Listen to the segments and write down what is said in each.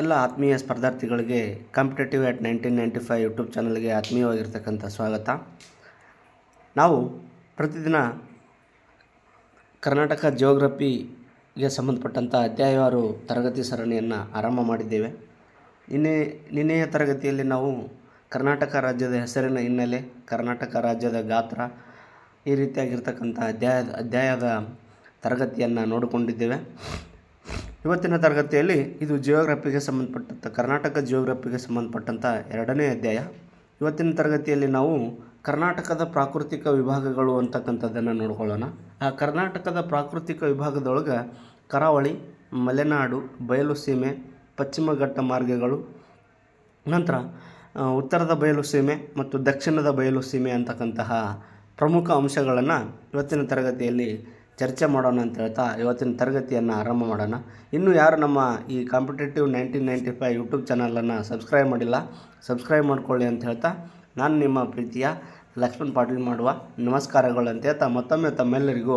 ಎಲ್ಲ ಆತ್ಮೀಯ ಸ್ಪರ್ಧಾರ್ಥಿಗಳಿಗೆ competitive at nineteen ninety five YouTube ಚಾನಲ್ಗೆ ಆತ್ಮೀಯವಾಗಿರ್ತಕ್ಕಂಥ ಸ್ವಾಗತ. ನಾವು ಪ್ರತಿದಿನ ಕರ್ನಾಟಕ ಜಿಯೋಗ್ರಫಿಗೆ ಸಂಬಂಧಪಟ್ಟಂಥ ಅಧ್ಯಾಯವಾರು ತರಗತಿ ಸರಣಿಯನ್ನು ಆರಂಭ ಮಾಡಿದ್ದೇವೆ. ನಿನ್ನೆ, ನಿನ್ನೆಯ ತರಗತಿಯಲ್ಲಿ ನಾವು ಕರ್ನಾಟಕ ರಾಜ್ಯದ ಹೆಸರಿನ ಹಿನ್ನೆಲೆ, ಕರ್ನಾಟಕ ರಾಜ್ಯದ ಗಾತ್ರ ಈ ರೀತಿಯಾಗಿರ್ತಕ್ಕಂಥ ಅಧ್ಯಾಯದ ಅಧ್ಯಾಯದ ತರಗತಿಯನ್ನು ನೋಡಿಕೊಂಡಿದ್ದೇವೆ. ಇವತ್ತಿನ ತರಗತಿಯಲ್ಲಿ ಇದು ಜಿಯೋಗ್ರಫಿಗೆ ಸಂಬಂಧಪಟ್ಟಂಥ ಕರ್ನಾಟಕ ಜಿಯೋಗ್ರಫಿಗೆ ಸಂಬಂಧಪಟ್ಟಂಥ ಎರಡನೇ ಅಧ್ಯಾಯ. ಇವತ್ತಿನ ತರಗತಿಯಲ್ಲಿ ನಾವು ಕರ್ನಾಟಕದ ಪ್ರಾಕೃತಿಕ ವಿಭಾಗಗಳು ಅಂತಕ್ಕಂಥದ್ದನ್ನು ನೋಡ್ಕೊಳ್ಳೋಣ. ಆ ಕರ್ನಾಟಕದ ಪ್ರಾಕೃತಿಕ ವಿಭಾಗದೊಳಗೆ ಕರಾವಳಿ, ಮಲೆನಾಡು ಬಯಲು ಸೀಮೆ ಪಶ್ಚಿಮ ಘಟ್ಟ ಮಾರ್ಗಗಳು, ನಂತರ ಉತ್ತರದ ಬಯಲು ಸೀಮೆ ಮತ್ತು ದಕ್ಷಿಣದ ಬಯಲು ಸೀಮೆ ಅಂತಕ್ಕಂತಹ ಪ್ರಮುಖ ಅಂಶಗಳನ್ನು ಇವತ್ತಿನ ತರಗತಿಯಲ್ಲಿ ಚರ್ಚೆ ಮಾಡೋಣ ಅಂತ ಹೇಳ್ತಾ ಇವತ್ತಿನ ತರಗತಿಯನ್ನು ಆರಂಭ ಮಾಡೋಣ. ಇನ್ನೂ ಯಾರು ನಮ್ಮ ಈ competitive nineteen ninety five YouTube ಚಾನಲನ್ನು ಸಬ್ಸ್ಕ್ರೈಬ್ ಮಾಡಿಲ್ಲ ಸಬ್ಸ್ಕ್ರೈಬ್ ಮಾಡ್ಕೊಳ್ಳಿ ಅಂತ ಹೇಳ್ತಾ ನಾನು ನಿಮ್ಮ ಪ್ರೀತಿಯ ಲಕ್ಷ್ಮಣ್ ಪಾಟೀಲ್ ಮಾಡುವ ನಮಸ್ಕಾರಗಳು ಅಂತ ಹೇಳ್ತಾ ಮತ್ತೊಮ್ಮೆ ತಮ್ಮೆಲ್ಲರಿಗೂ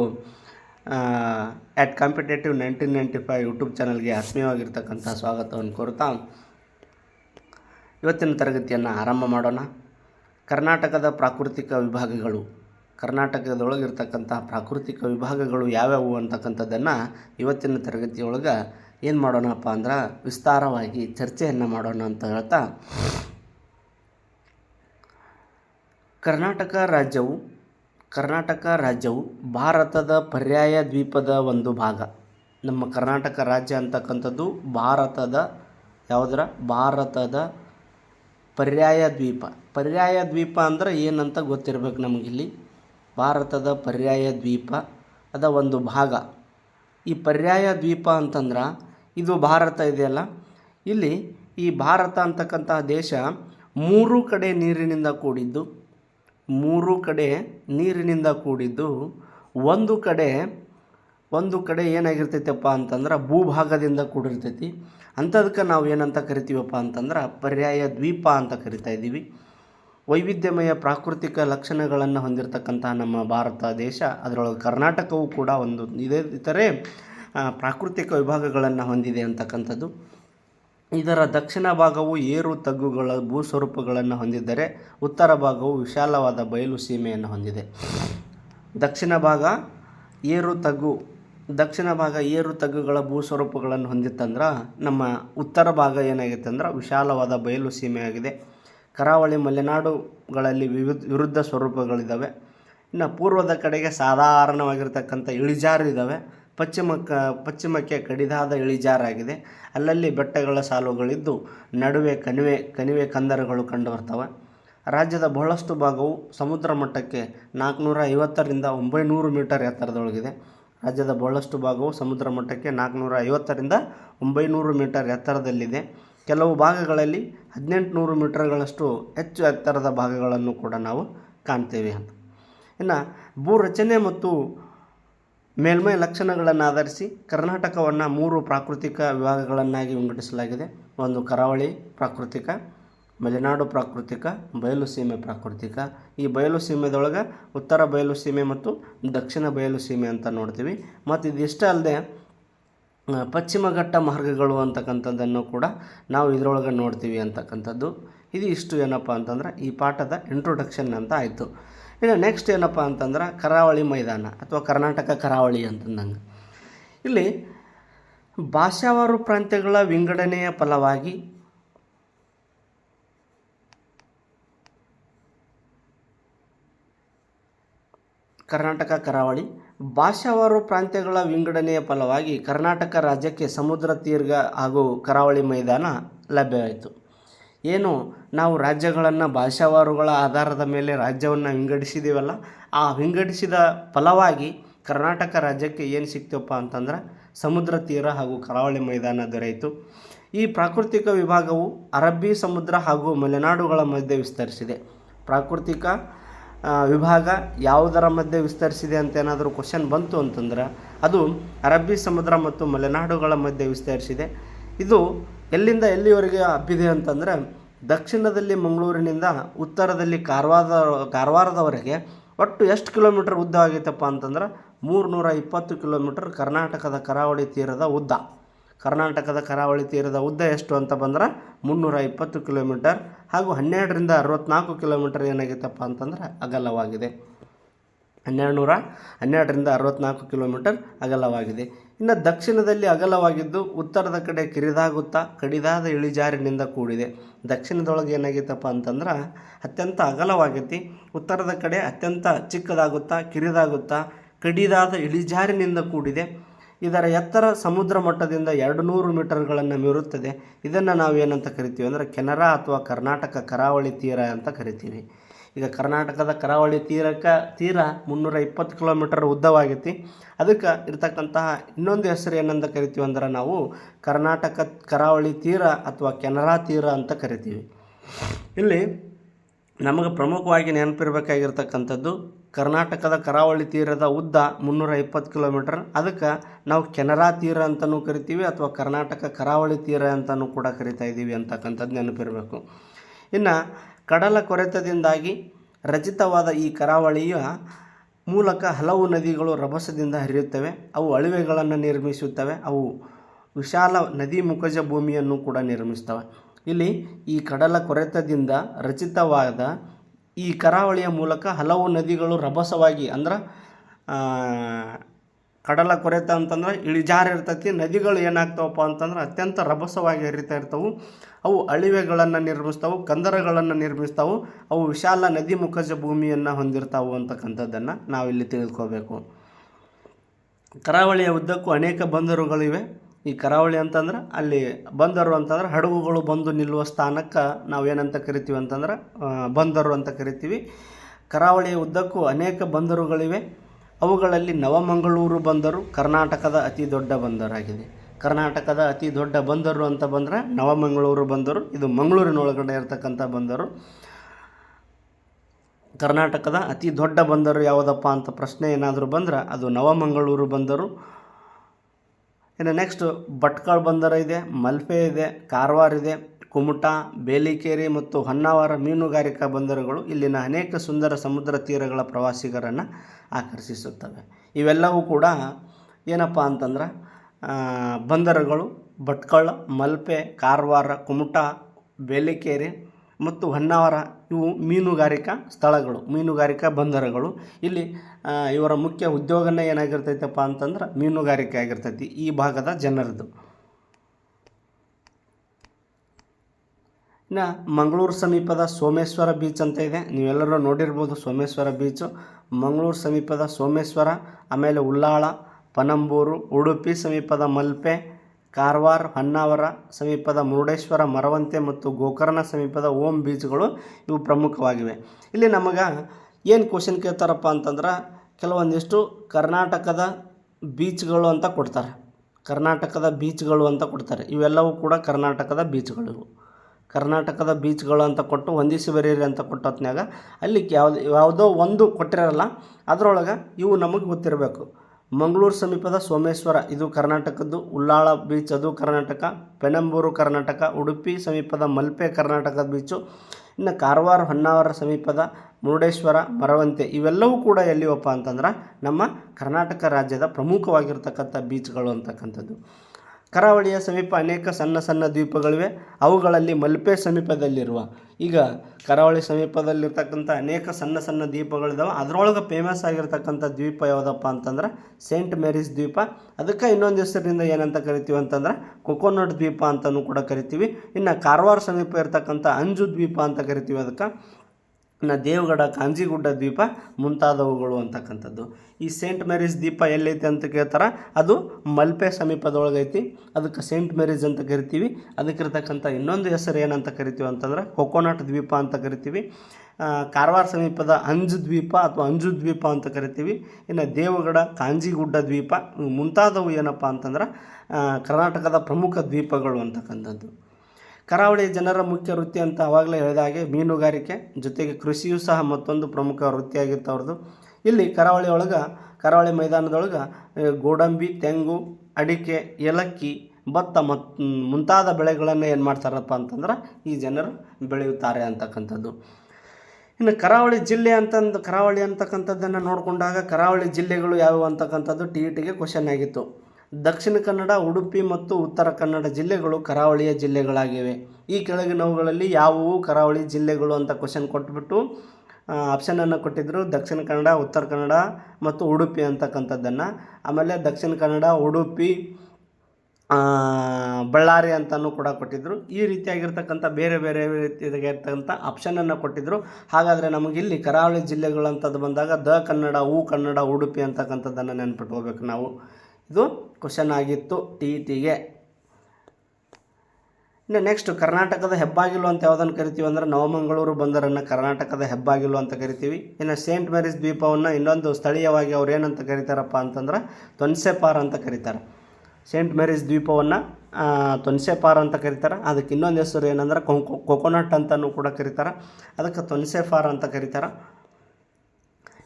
at competitive nineteen ninety five YouTube ಚಾನಲ್ಗೆ ಆತ್ಮೀಯವಾಗಿರ್ತಕ್ಕಂಥ ಸ್ವಾಗತವನ್ನು ಕೋರ್ತಾ ಇವತ್ತಿನ ತರಗತಿಯನ್ನು ಆರಂಭ ಮಾಡೋಣ. ಕರ್ನಾಟಕದ ಪ್ರಾಕೃತಿಕ ವಿಭಾಗಗಳು ಕರ್ನಾಟಕದೊಳಗಿರ್ತಕ್ಕಂಥ ಪ್ರಾಕೃತಿಕ ವಿಭಾಗಗಳು ಯಾವ್ಯಾವು ಅಂತಕ್ಕಂಥದ್ದನ್ನು ಇವತ್ತಿನ ತರಗತಿಯೊಳಗೆ ಏನು ಮಾಡೋಣಪ್ಪ ಅಂದ್ರೆ ವಿಸ್ತಾರವಾಗಿ ಚರ್ಚೆಯನ್ನು ಮಾಡೋಣ ಅಂತ ಹೇಳ್ತಾ ಕರ್ನಾಟಕ ರಾಜ್ಯವು ಕರ್ನಾಟಕ ರಾಜ್ಯವು ಭಾರತದ ಪರ್ಯಾಯ ದ್ವೀಪದ ಒಂದು ಭಾಗ. ನಮ್ಮ ಕರ್ನಾಟಕ ರಾಜ್ಯ ಅಂತಕ್ಕಂಥದ್ದು ಭಾರತದ, ಯಾವುದರ? ಭಾರತದ ಪರ್ಯಾಯ ದ್ವೀಪ. ಪರ್ಯಾಯ ದ್ವೀಪ ಅಂದ್ರೆ ಏನಂತ ಗೊತ್ತಿರ್ಬೇಕು ನಮಗಿಲ್ಲಿ? ಭಾರತದ ಪರ್ಯಾಯ ದ್ವೀಪ ಅದ ಒಂದು ಭಾಗ. ಈ ಪರ್ಯಾಯ ದ್ವೀಪ ಅಂತಂದ್ರೆ ಇದು ಭಾರತ ಇದೆಯಲ್ಲ ಇಲ್ಲಿ ಈ ಭಾರತ ಅಂತಕ್ಕಂತಹ ದೇಶ ಮೂರು ಕಡೆ ನೀರಿನಿಂದ ಕೂಡಿದ್ದು, ಮೂರು ಕಡೆ ನೀರಿನಿಂದ ಕೂಡಿದ್ದು, ಒಂದು ಕಡೆ ಒಂದು ಕಡೆ ಏನಾಗಿರ್ತೈತಪ್ಪ ಅಂತಂದ್ರೆ ಭೂಭಾಗದಿಂದ ಕೂಡಿರ್ತೈತಿ. ಅಂಥದಕ್ಕೆ ನಾವು ಏನಂತ ಕರಿತೀವಪ್ಪ ಅಂತಂದ್ರೆ ಪರ್ಯಾಯ ದ್ವೀಪ ಅಂತ ಕರಿತಾ ಇದ್ದೀವಿ. ವೈವಿಧ್ಯಮಯ ಪ್ರಾಕೃತಿಕ ಲಕ್ಷಣಗಳನ್ನು ಹೊಂದಿರತಕ್ಕಂತಹ ನಮ್ಮ ಭಾರತ ದೇಶ, ಅದರೊಳಗೆ ಕರ್ನಾಟಕವು ಕೂಡ ಒಂದು ಇದೇ. ಇತರೆ ಪ್ರಾಕೃತಿಕ ವಿಭಾಗಗಳನ್ನು ಹೊಂದಿದೆ ಅಂತಕ್ಕಂಥದ್ದು. ಇದರ ದಕ್ಷಿಣ ಭಾಗವು ಏರು ತಗ್ಗುಗಳ ಭೂಸ್ವರೂಪಗಳನ್ನು ಹೊಂದಿದ್ದರೆ, ಉತ್ತರ ಭಾಗವು ವಿಶಾಲವಾದ ಬಯಲು ಸೀಮೆಯನ್ನು ಹೊಂದಿದೆ. ದಕ್ಷಿಣ ಭಾಗ ಏರು ತಗ್ಗು, ದಕ್ಷಿಣ ಭಾಗ ಏರು ತಗ್ಗುಗಳ ಭೂಸ್ವರೂಪಗಳನ್ನು ಹೊಂದಿತ್ತಂದ್ರೆ, ನಮ್ಮ ಉತ್ತರ ಭಾಗ ಏನಾಗಿತ್ತು ಅಂದ್ರೆ ವಿಶಾಲವಾದ ಬಯಲು ಸೀಮೆಯಾಗಿದೆ. ಕರಾವಳಿ ಮಲೆನಾಡುಗಳಲ್ಲಿ ವಿವಿಧ ವಿರುದ್ಧ ಸ್ವರೂಪಗಳಿದ್ದಾವೆ. ಇನ್ನು ಪೂರ್ವದ ಕಡೆಗೆ ಸಾಧಾರಣವಾಗಿರ್ತಕ್ಕಂಥ ಇಳಿಜಾರು ಇದ್ದಾವೆ. ಕ, ಪಶ್ಚಿಮಕ್ಕೆ ಕಡಿದಾದ ಇಳಿಜಾರಾಗಿದೆ. ಅಲ್ಲಲ್ಲಿ ಬೆಟ್ಟಗಳ ಸಾಲುಗಳಿದ್ದು ನಡುವೆ ಕಣಿವೆ ಕಣಿವೆ ಕಂದರಗಳು ಕಂಡುಬರ್ತವೆ. ರಾಜ್ಯದ ಬಹಳಷ್ಟು ಭಾಗವು ಸಮುದ್ರ ಮಟ್ಟಕ್ಕೆ ನಾಲ್ಕುನೂರ ಐವತ್ತರಿಂದ ಒಂಬೈನೂರು ಮೀಟರ್ ಎತ್ತರದೊಳಗಿದೆ. ರಾಜ್ಯದ ಬಹಳಷ್ಟು ಭಾಗವು ಸಮುದ್ರ ಮಟ್ಟಕ್ಕೆ ನಾಲ್ಕುನೂರ ಐವತ್ತರಿಂದ ಒಂಬೈನೂರು ಮೀಟರ್ ಎತ್ತರದಲ್ಲಿದೆ. ಕೆಲವು ಭಾಗಗಳಲ್ಲಿ ಹದಿನೆಂಟುನೂರು ಮೀಟರ್ಗಳಷ್ಟು ಹೆಚ್ಚು ಎತ್ತರದ ಭಾಗಗಳನ್ನು ಕೂಡ ನಾವು ಕಾಣ್ತೇವೆ. ಅಂತ ಇನ್ನು ಭೂರಚನೆ ಮತ್ತು ಮೇಲ್ಮೈ ಲಕ್ಷಣಗಳನ್ನು ಆಧರಿಸಿ ಕರ್ನಾಟಕವನ್ನು ಮೂರು ಪ್ರಾಕೃತಿಕ ವಿಭಾಗಗಳನ್ನಾಗಿ ವಿಂಗಡಿಸಲಾಗಿದೆ. ಒಂದು ಕರಾವಳಿ ಪ್ರಾಕೃತಿಕ, ಮಲೆನಾಡು ಪ್ರಾಕೃತಿಕ ಬಯಲು ಸೀಮೆ ಪ್ರಾಕೃತಿಕ. ಈ ಬಯಲು ಸೀಮೆದೊಳಗೆ ಉತ್ತರ ಬಯಲು ಸೀಮೆ ಮತ್ತು ದಕ್ಷಿಣ ಬಯಲು ಸೀಮೆ ಅಂತ ನೋಡ್ತೀವಿ. ಮತ್ತು ಇದಿಷ್ಟೇ ಅಲ್ಲದೆ ಆ, ಪಶ್ಚಿಮ ಘಟ್ಟ ಮಾರ್ಗಗಳು ಅಂತಕ್ಕಂಥದ್ದನ್ನು ಕೂಡ ನಾವು ಇದರೊಳಗೆ ನೋಡ್ತೀವಿ ಅಂತಕ್ಕಂಥದ್ದು. ಇದು ಇಷ್ಟು ಏನಪ್ಪ ಅಂತಂದ್ರೆ ಈ ಪಾಠದ ಇಂಟ್ರೊಡಕ್ಷನ್ ಅಂತ ಆಯಿತು. ಇನ್ನು ನೆಕ್ಸ್ಟ್ ಏನಪ್ಪ ಅಂತಂದ್ರೆ ಕರಾವಳಿ ಮೈದಾನ ಅಥವಾ ಕರ್ನಾಟಕ ಕರಾವಳಿ ಅಂತಂದಂಗೆ. ಇಲ್ಲಿ ಭಾಷಾವಾರು ಪ್ರಾಂತ್ಯಗಳ ವಿಂಗಡಣೆಯ ಫಲವಾಗಿ ಕರ್ನಾಟಕ ಕರಾವಳಿ ಭಾಷಾವಾರು ಪ್ರಾಂತ್ಯಗಳ ವಿಂಗಡಣೆಯ ಫಲವಾಗಿ ಕರ್ನಾಟಕ ರಾಜ್ಯಕ್ಕೆ ಸಮುದ್ರ ತೀರ್ಘ ಹಾಗೂ ಕರಾವಳಿ ಮೈದಾನ ಲಭ್ಯವಾಯಿತು. ಏನು, ನಾವು ರಾಜ್ಯಗಳನ್ನು ಭಾಷಾವಾರುಗಳ ಆಧಾರದ ಮೇಲೆ ರಾಜ್ಯವನ್ನು ವಿಂಗಡಿಸಿದ್ದೀವಲ್ಲ ಆ ವಿಂಗಡಿಸಿದ ಫಲವಾಗಿ ಕರ್ನಾಟಕ ರಾಜ್ಯಕ್ಕೆ ಏನು ಸಿಕ್ತಪ್ಪ ಅಂತಂದ್ರೆ ಸಮುದ್ರ ತೀರ ಹಾಗೂ ಕರಾವಳಿ ಮೈದಾನ ದೊರೆಯಿತು. ಈ ಪ್ರಾಕೃತಿಕ ವಿಭಾಗವು ಅರಬ್ಬಿ ಸಮುದ್ರ ಹಾಗೂ ಮಲೆನಾಡುಗಳ ಮಧ್ಯೆ ವಿಸ್ತರಿಸಿದೆ. ಪ್ರಾಕೃತಿಕ ವಿಭಾಗ ಯಾವುದರ ಮಧ್ಯೆ ವಿಸ್ತರಿಸಿದೆ ಅಂತ ಏನಾದರೂ ಕ್ವಶನ್ ಬಂತು ಅಂತಂದ್ರೆ, ಅದು ಅರಬ್ಬಿ, ಸಮುದ್ರ ಮತ್ತು ಮಲೆನಾಡುಗಳ ಮಧ್ಯೆ ವಿಸ್ತರಿಸಿದೆ. ಇದು ಎಲ್ಲಿಂದ ಎಲ್ಲಿವರೆಗೆ ಹಬ್ಬಿದೆ ಅಂತಂದರೆ, ದಕ್ಷಿಣದಲ್ಲಿ ಮಂಗಳೂರಿನಿಂದ ಉತ್ತರದಲ್ಲಿ ಕಾರವಾರ, ಕಾರವಾರದವರೆಗೆ ಒಟ್ಟು ಎಷ್ಟು ಕಿಲೋಮೀಟರ್ ಉದ್ದ ಆಗೈತಪ್ಪ ಅಂತಂದ್ರೆ, ಮೂರುನೂರ ಇಪ್ಪತ್ತು ಕಿಲೋಮೀಟರ್ ಕರ್ನಾಟಕದ ಕರಾವಳಿ ತೀರದ ಉದ್ದ. ಕರ್ನಾಟಕದ ಕರಾವಳಿ ತೀರದ ಉದ್ದ ಎಷ್ಟು ಅಂತ ಬಂದ್ರೆ ಮುನ್ನೂರ ಇಪ್ಪತ್ತು ಕಿಲೋಮೀಟರ್ ಹಾಗೂ ಹನ್ನೆರಡರಿಂದ ಅರವತ್ನಾಲ್ಕು ಕಿಲೋಮೀಟರ್ ಏನಾಗಿತ್ತಪ್ಪ ಅಂತಂದ್ರೆ ಅಗಲವಾಗಿದೆ. ಹನ್ನೆರಡು ನೂರ ಹನ್ನೆರಡರಿಂದ ಅರವತ್ತ್ನಾಲ್ಕು ಕಿಲೋಮೀಟರ್ ಅಗಲವಾಗಿದೆ. ಇನ್ನು ದಕ್ಷಿಣದಲ್ಲಿ ಅಗಲವಾಗಿದ್ದು ಉತ್ತರದ ಕಡೆ ಕಿರಿದಾಗುತ್ತಾ ಕಡಿದಾದ ಇಳಿಜಾರಿನಿಂದ ಕೂಡಿದೆ. ದಕ್ಷಿಣದೊಳಗೆ ಏನಾಗಿತ್ತಪ್ಪ ಅಂತಂದ್ರೆ ಅತ್ಯಂತ ಅಗಲವಾಗೈತಿ ಉತ್ತರದ ಕಡೆ ಅತ್ಯಂತ ಚಿಕ್ಕದಾಗುತ್ತಾ ಕಿರಿದಾಗುತ್ತಾ ಕಡಿದಾದ ಇಳಿಜಾರಿನಿಂದ ಕೂಡಿದೆ. ಇದರ ಎತ್ತರ ಸಮುದ್ರ ಮಟ್ಟದಿಂದ ಎರಡು ನೂರು ಮೀಟರ್ಗಳನ್ನು ಮೀರುತ್ತದೆ. ಇದನ್ನು ನಾವು ಏನಂತ ಕರಿತೀವಿ ಅಂದರೆ ಕೆನರಾ ಅಥವಾ ಕರ್ನಾಟಕ ಕರಾವಳಿ ತೀರ ಅಂತ ಕರಿತೀವಿ. ಈಗ ಕರ್ನಾಟಕದ ಕರಾವಳಿ ತೀರಕ್ಕೆ ತೀರ ಮುನ್ನೂರ ಇಪ್ಪತ್ತು ಕಿಲೋಮೀಟರ್ ಉದ್ದವಾಗೈತಿ ಅದಕ್ಕೆ ಇರತಕ್ಕಂತಹ ಇನ್ನೊಂದು ಹೆಸರು ಏನಂತ ಕರಿತೀವಿ ಅಂದ್ರೆ ನಾವು ಕರ್ನಾಟಕ ಕರಾವಳಿ ತೀರ ಅಥವಾ ಕೆನರಾ ತೀರ ಅಂತ ಕರಿತೀವಿ. ಇಲ್ಲಿ ನಮಗೆ ಪ್ರಮುಖವಾಗಿ ನೆನಪಿರಬೇಕಾಗಿರ್ತಕ್ಕಂಥದ್ದು ಕರ್ನಾಟಕದ ಕರಾವಳಿ ತೀರದ ಉದ್ದ ಮುನ್ನೂರ ಇಪ್ಪತ್ತು ಕಿಲೋಮೀಟರ್. ಅದಕ್ಕೆ ನಾವು ಕೆನರಾ ತೀರ ಅಂತಲೂ ಕರಿತೀವಿ ಅಥವಾ ಕರ್ನಾಟಕ ಕರಾವಳಿ ತೀರ ಅಂತಲೂ ಕೂಡ ಕರಿತಾ ಇದ್ದೀವಿ ಅಂತಕ್ಕಂಥದ್ದು ನೆನಪಿರಬೇಕು. ಇನ್ನು ಕಡಲ ಕೊರೆತದಿಂದಾಗಿ ರಚಿತವಾದ ಈ ಕರಾವಳಿಯ ಮೂಲಕ ಹಲವು ನದಿಗಳು ರಭಸದಿಂದ ಹರಿಯುತ್ತವೆ. ಅವು ಅಳಿವೆಗಳನ್ನು ನಿರ್ಮಿಸುತ್ತವೆ. ಅವು ವಿಶಾಲ ನದಿ ಮುಖಜ ಭೂಮಿಯನ್ನು ಕೂಡ ನಿರ್ಮಿಸ್ತವೆ. ಇಲ್ಲಿ ಈ ಕಡಲ ಕೊರೆತದಿಂದ ರಚಿತವಾದ ಈ ಕರಾವಳಿಯ ಮೂಲಕ ಹಲವು ನದಿಗಳು ರಭಸವಾಗಿ ಅಂದ್ರೆ ಕಡಲ ಕೊರೆತ ಅಂತಂದ್ರೆ ಇಳಿಜಾರು ಇರ್ತೈತಿ. ನದಿಗಳು ಏನಾಗ್ತಾವಪ್ಪ ಅಂತಂದ್ರೆ ಅತ್ಯಂತ ರಭಸವಾಗಿ ಹರಿತಾ ಇರ್ತವೆ. ಅವು ಅಳಿವೆಗಳನ್ನು ನಿರ್ಮಿಸ್ತಾವು, ಕಂದರಗಳನ್ನು ನಿರ್ಮಿಸ್ತಾವು. ಅವು ವಿಶಾಲ ನದಿ ಮುಖಜ ಭೂಮಿಯನ್ನು ಹೊಂದಿರ್ತಾವು ಅಂತಕ್ಕಂಥದ್ದನ್ನು ನಾವಿಲ್ಲಿ ತಿಳ್ಕೋಬೇಕು ಕರಾವಳಿಯ ಉದ್ದಕ್ಕೂ ಅನೇಕ ಬಂದರುಗಳಿವೆ. ಈ ಕರಾವಳಿ ಅಂತಂದ್ರೆ ಅಲ್ಲಿ ಬಂದರು ಅಂತಂದ್ರೆ ಹಡಗುಗಳು ಬಂದು ನಿಲ್ಲುವ ಸ್ಥಾನಕ್ಕೆ ನಾವು ಏನಂತ ಕರಿತೀವಿ ಅಂತಂದ್ರೆ ಬಂದರು ಅಂತ ಕರಿತೀವಿ. ಕರಾವಳಿಯ ಉದ್ದಕ್ಕೂ ಅನೇಕ ಬಂದರುಗಳಿವೆ. ಅವುಗಳಲ್ಲಿ ನವಮಂಗಳೂರು ಬಂದರು, ಕರ್ನಾಟಕದ ಅತಿ ದೊಡ್ಡ ಬಂದರಾಗಿದೆ. ಕರ್ನಾಟಕದ ಅತಿ ದೊಡ್ಡ ಬಂದರು ಅಂತ ಬಂದರೆ ನವಮಂಗಳೂರು ಬಂದರು, ಇದು ಮಂಗಳೂರಿನೊಳಗಡೆ ಇರತಕ್ಕಂಥ ಬಂದರು. ಕರ್ನಾಟಕದ ಅತಿ ದೊಡ್ಡ ಬಂದರು ಯಾವುದಪ್ಪ ಅಂತ ಪ್ರಶ್ನೆ ಏನಾದರೂ ಬಂದ್ರೆ ಅದು ನವಮಂಗಳೂರು ಬಂದರು. ಇನ್ನು ನೆಕ್ಸ್ಟ್ ಭಟ್ಕಳ ಬಂದರ ಇದೆ, ಮಲ್ಪೆ ಇದೆ, ಕಾರವಾರ ಇದೆ, ಕುಮಟಾ, ಬೇಲಿಕೇರಿ ಮತ್ತು ಹೊನ್ನಾವರ ಮೀನುಗಾರಿಕಾ ಬಂದರುಗಳು ಇಲ್ಲಿನ ಅನೇಕ ಸುಂದರ ಸಮುದ್ರ ತೀರಗಳ ಪ್ರವಾಸಿಗರನ್ನು ಆಕರ್ಷಿಸುತ್ತವೆ. ಇವೆಲ್ಲವೂ ಕೂಡ ಏನಪ್ಪ ಅಂತಂದ್ರೆ ಬಂದರುಗಳು ಭಟ್ಕಳ, ಮಲ್ಪೆ, ಕಾರವಾರ, ಕುಮಟ, ಬೇಲಿಕೇರಿ ಮತ್ತು ಹೊನ್ನಾವರ ಇವು ಮೀನುಗಾರಿಕಾ ಸ್ಥಳಗಳು, ಮೀನುಗಾರಿಕಾ ಬಂದರುಗಳು. ಇಲ್ಲಿ ಇವರ ಮುಖ್ಯ ಉದ್ಯೋಗನೇ ಏನಾಗಿರ್ತೈತಪ್ಪ ಅಂತಂದ್ರೆ ಮೀನುಗಾರಿಕೆ ಆಗಿರ್ತೈತಿ ಈ ಭಾಗದ ಜನರದು. ಇನ್ನು ಮಂಗಳೂರು ಸಮೀಪದ ಸೋಮೇಶ್ವರ ಬೀಚ್ ಅಂತ ಇದೆ. ನೀವೆಲ್ಲರೂ ನೋಡಿರ್ಬೋದು ಸೋಮೇಶ್ವರ ಬೀಚು ಮಂಗಳೂರು ಸಮೀಪದ ಸೋಮೇಶ್ವರ, ಆಮೇಲೆ ಉಳ್ಳಾಳ, ಪನಂಬೂರು, ಉಡುಪಿ ಸಮೀಪದ ಮಲ್ಪೆ ಕಾರವಾರ, ಹೊನ್ನಾವರ ಸಮೀಪದ ಮುರುಡೇಶ್ವರ, ಮರವಂತೆ ಮತ್ತು ಗೋಕರ್ಣ ಸಮೀಪದ ಓಂ ಬೀಚ್ಗಳು ಇವು ಪ್ರಮುಖವಾಗಿವೆ. ಇಲ್ಲಿ ನಮಗೆ ಏನು ಕ್ವಶನ್ ಕೇಳ್ತಾರಪ್ಪ ಅಂತಂದ್ರೆ ಕೆಲವೊಂದಿಷ್ಟು ಕರ್ನಾಟಕದ ಬೀಚ್ಗಳು ಅಂತ ಕೊಡ್ತಾರೆ. ಕರ್ನಾಟಕದ ಬೀಚ್ಗಳು ಅಂತ ಕೊಡ್ತಾರೆ. ಇವೆಲ್ಲವೂ ಕೂಡ ಕರ್ನಾಟಕದ ಬೀಚ್ಗಳು ಕರ್ನಾಟಕದ ಬೀಚ್ಗಳು ಅಂತ ಕೊಟ್ಟು ಹೊಂದಿಸಿ ಬರೀರಿ ಅಂತ ಕೊಟ್ಟೊತ್ನಾಗ ಅಲ್ಲಿ ಯಾವ್ದು, ಯಾವುದೋ ಒಂದು ಕೊಟ್ಟಿರಲ್ಲ, ಅದರೊಳಗೆ ಇವು ನಮಗೆ ಗೊತ್ತಿರಬೇಕು. ಮಂಗಳೂರು ಸಮೀಪದ ಸೋಮೇಶ್ವರ, ಇದು ಕರ್ನಾಟಕದ್ದು ಉಳ್ಳಾಳ ಬೀಚ್ ಅದು ಕರ್ನಾಟಕ. ಪೆನಂಬೂರು, ಕರ್ನಾಟಕ. ಉಡುಪಿ ಸಮೀಪದ ಮಲ್ಪೆ ಕರ್ನಾಟಕದ ಬೀಚು ಇನ್ನು ಕಾರವಾರ, ಹೊನ್ನಾವರ ಸಮೀಪದ ಮುರುಡೇಶ್ವರ ಮರವಂತೆ ಇವೆಲ್ಲವೂ ಕೂಡ ಎಲ್ಲಿವಪ್ಪ ಅಂತಂದ್ರೆ ನಮ್ಮ ಕರ್ನಾಟಕ ರಾಜ್ಯದ ಪ್ರಮುಖವಾಗಿರ್ತಕ್ಕಂಥ ಬೀಚ್ಗಳು ಅಂತಕ್ಕಂಥದ್ದು. ಕರಾವಳಿಯ ಸಮೀಪ ಅನೇಕ ಸಣ್ಣ ಸಣ್ಣ ದ್ವೀಪಗಳಿವೆ. ಅವುಗಳಲ್ಲಿ ಮಲ್ಪೆ ಸಮೀಪದಲ್ಲಿರುವ, ಈಗ ಕರಾವಳಿ ಸಮೀಪದಲ್ಲಿರ್ತಕ್ಕಂಥ ಅನೇಕ ಸಣ್ಣ ಸಣ್ಣ ದ್ವೀಪಗಳಿದಾವೆ. ಅದರೊಳಗೆ ಫೇಮಸ್ ಆಗಿರ್ತಕ್ಕಂಥ ದ್ವೀಪ ಯಾವುದಪ್ಪ ಅಂತಂದ್ರೆ ಸೇಂಟ್ ಮೇರೀಸ್ ದ್ವೀಪ. ಅದಕ್ಕೆ ಇನ್ನೊಂದು ಹೆಸರಿನಿಂದ ಏನಂತ ಕರಿತೀವಿ ಅಂತಂದ್ರೆ ಕೊಕೊನಟ್ ದ್ವೀಪ ಅಂತಲೂ ಕೂಡ ಕರಿತೀವಿ. ಇನ್ನು ಕಾರವಾರ ಸಮೀಪ ಇರ್ತಕ್ಕಂಥ ಅಂಜು ದ್ವೀಪ ಅಂತ ಕರಿತೀವಿ ಅದಕ್ಕೆ. ಇನ್ನು ದೇವಗಡ ಕಾಂಜಿಗುಡ್ಡ ದ್ವೀಪ ಮುಂತಾದವುಗಳು ಅಂತಕ್ಕಂಥದ್ದು. ಈ ಸೇಂಟ್ ಮೇರೀಸ್ ದ್ವೀಪ ಎಲ್ಲೈತೆ ಅಂತ ಕೇಳ್ತಾರೆ? ಅದು ಮಲ್ಪೆ ಸಮೀಪದೊಳಗೈತಿ. ಅದಕ್ಕೆ ಸೇಂಟ್ ಮೇರೀಸ್ ಅಂತ ಕರಿತೀವಿ. ಅದಕ್ಕಿರ್ತಕ್ಕಂಥ ಇನ್ನೊಂದು ಹೆಸರು ಏನಂತ ಕರಿತೀವಿ ಅಂತಂದ್ರೆ ಕೊಕೊನಟ್ ದ್ವೀಪ ಅಂತ ಕರಿತೀವಿ. ಕಾರವಾರ ಸಮೀಪದ ಅಂಜು ದ್ವೀಪ ಅಥವಾ ಅಂಜು ದ್ವೀಪ ಅಂತ ಕರಿತೀವಿ. ಇನ್ನು ದೇವಗಡ ಕಾಂಜಿಗುಡ್ಡ ದ್ವೀಪ ಮುಂತಾದವು ಏನಪ್ಪ ಅಂತಂದ್ರೆ ಕರ್ನಾಟಕದ ಪ್ರಮುಖ ದ್ವೀಪಗಳು ಅಂತಕ್ಕಂಥದ್ದು. ಕರಾವಳಿ ಜನರ ಮುಖ್ಯ ವೃತ್ತಿ ಅಂತ ಆವಾಗಲೇ ಹೇಳಿದ ಹಾಗೆ ಮೀನುಗಾರಿಕೆ, ಜೊತೆಗೆ ಕೃಷಿಯೂ ಸಹ ಮತ್ತೊಂದು ಪ್ರಮುಖ ವೃತ್ತಿಯಾಗಿತ್ತು ಅವ್ರದ್ದು. ಇಲ್ಲಿ ಕರಾವಳಿ ಒಳಗೆ, ಕರಾವಳಿ ಮೈದಾನದೊಳಗೆ ಗೋಡಂಬಿ, ತೆಂಗು, ಅಡಿಕೆ, ಏಲಕ್ಕಿ, ಭತ್ತ ಮತ್ತು ಮುಂತಾದ ಬೆಳೆಗಳನ್ನು ಏನು ಮಾಡ್ತಾರಪ್ಪ ಅಂತಂದ್ರೆ ಈ ಜನರು ಬೆಳೆಯುತ್ತಾರೆ ಅಂತಕ್ಕಂಥದ್ದು. ಇನ್ನು ಕರಾವಳಿ ಜಿಲ್ಲೆ ಅಂತಂದು, ಕರಾವಳಿ ಅಂತಕ್ಕಂಥದ್ದನ್ನು ನೋಡಿಕೊಂಡಾಗ ಕರಾವಳಿ ಜಿಲ್ಲೆಗಳು ಯಾವುವು ಅಂತಕ್ಕಂಥದ್ದು ಟಿ ಇಟಿಗೆ ಕ್ವಶನ್ ಆಗಿತ್ತು. ದಕ್ಷಿಣ ಕನ್ನಡ, ಉಡುಪಿ ಮತ್ತು ಉತ್ತರ ಕನ್ನಡ ಜಿಲ್ಲೆಗಳು ಕರಾವಳಿಯ ಜಿಲ್ಲೆಗಳಾಗಿವೆ. ಈ ಕೆಳಗಿನವುಗಳಲ್ಲಿ ಯಾವುವು ಕರಾವಳಿ ಜಿಲ್ಲೆಗಳು ಅಂತ ಕ್ವಶನ್ ಕೊಟ್ಬಿಟ್ಟು ಆಪ್ಷನನ್ನು ಕೊಟ್ಟಿದ್ದರು ದಕ್ಷಿಣ ಕನ್ನಡ, ಉತ್ತರ ಕನ್ನಡ ಮತ್ತು ಉಡುಪಿ ಅಂತಕ್ಕಂಥದ್ದನ್ನು. ಆಮೇಲೆ ದಕ್ಷಿಣ ಕನ್ನಡ, ಉಡುಪಿ ಬಳ್ಳಾರಿ ಅಂತಲೂ ಕೂಡ ಕೊಟ್ಟಿದ್ದರು ಈ ರೀತಿಯಾಗಿರ್ತಕ್ಕಂಥ ಬೇರೆ ಬೇರೆ ರೀತಿಯಾಗಿರ್ತಕ್ಕಂಥ ಆಪ್ಷನನ್ನು ಕೊಟ್ಟಿದ್ದರು ಹಾಗಾದರೆ ನಮಗಿಲ್ಲಿ ಕರಾವಳಿ ಜಿಲ್ಲೆಗಳು ಅಂತದ್ದು ಬಂದಾಗ ದ ಕನ್ನಡ, ಉ ಕನ್ನಡ, ಉಡುಪಿ ಅಂತಕ್ಕಂಥದ್ದನ್ನು ನೆನ್ಪಿಟ್ಕೋಬೇಕು ನಾವು. ಇದು ಕ್ವಶನ್ ಆಗಿತ್ತು ಟಿ ಇ ಟಿಗೆ ಇನ್ನು ನೆಕ್ಸ್ಟ್ ಕರ್ನಾಟಕದ ಹೆಬ್ಬಾಗಿಲು ಅಂತ ಯಾವುದನ್ನು ಕರಿತೀವಿ ಅಂದರೆ ನವಮಂಗಳೂರು ಬಂದರನ್ನು ಕರ್ನಾಟಕದ ಹೆಬ್ಬಾಗಿಲು ಅಂತ ಕರಿತೀವಿ. ಇನ್ನು ಸೇಂಟ್ ಮೇರಿಸ್ ದ್ವೀಪವನ್ನು ಇನ್ನೊಂದು ಸ್ಥಳೀಯವಾಗಿ ಅವ್ರು ಏನಂತ ಕರೀತಾರಪ್ಪ ಅಂತಂದ್ರೆ ತೊನ್ಸೆಪಾರ್ ಅಂತ ಕರೀತಾರೆ. ಸೇಂಟ್ ಮೇರಿಸ್ ದ್ವೀಪವನ್ನು ತೊನ್ಸೆಪಾರ್ ಅಂತ ಕರೀತಾರೆ. ಅದಕ್ಕೆ ಇನ್ನೊಂದು ಹೆಸರು ಏನಂದ್ರೆ ಕೊಕೊನಟ್ ಅಂತಲೂ ಕೂಡ ಕರೀತಾರೆ. ಅದಕ್ಕೆ ತೊನ್ಸೆಫಾರ್ ಅಂತ ಕರೀತಾರೆ.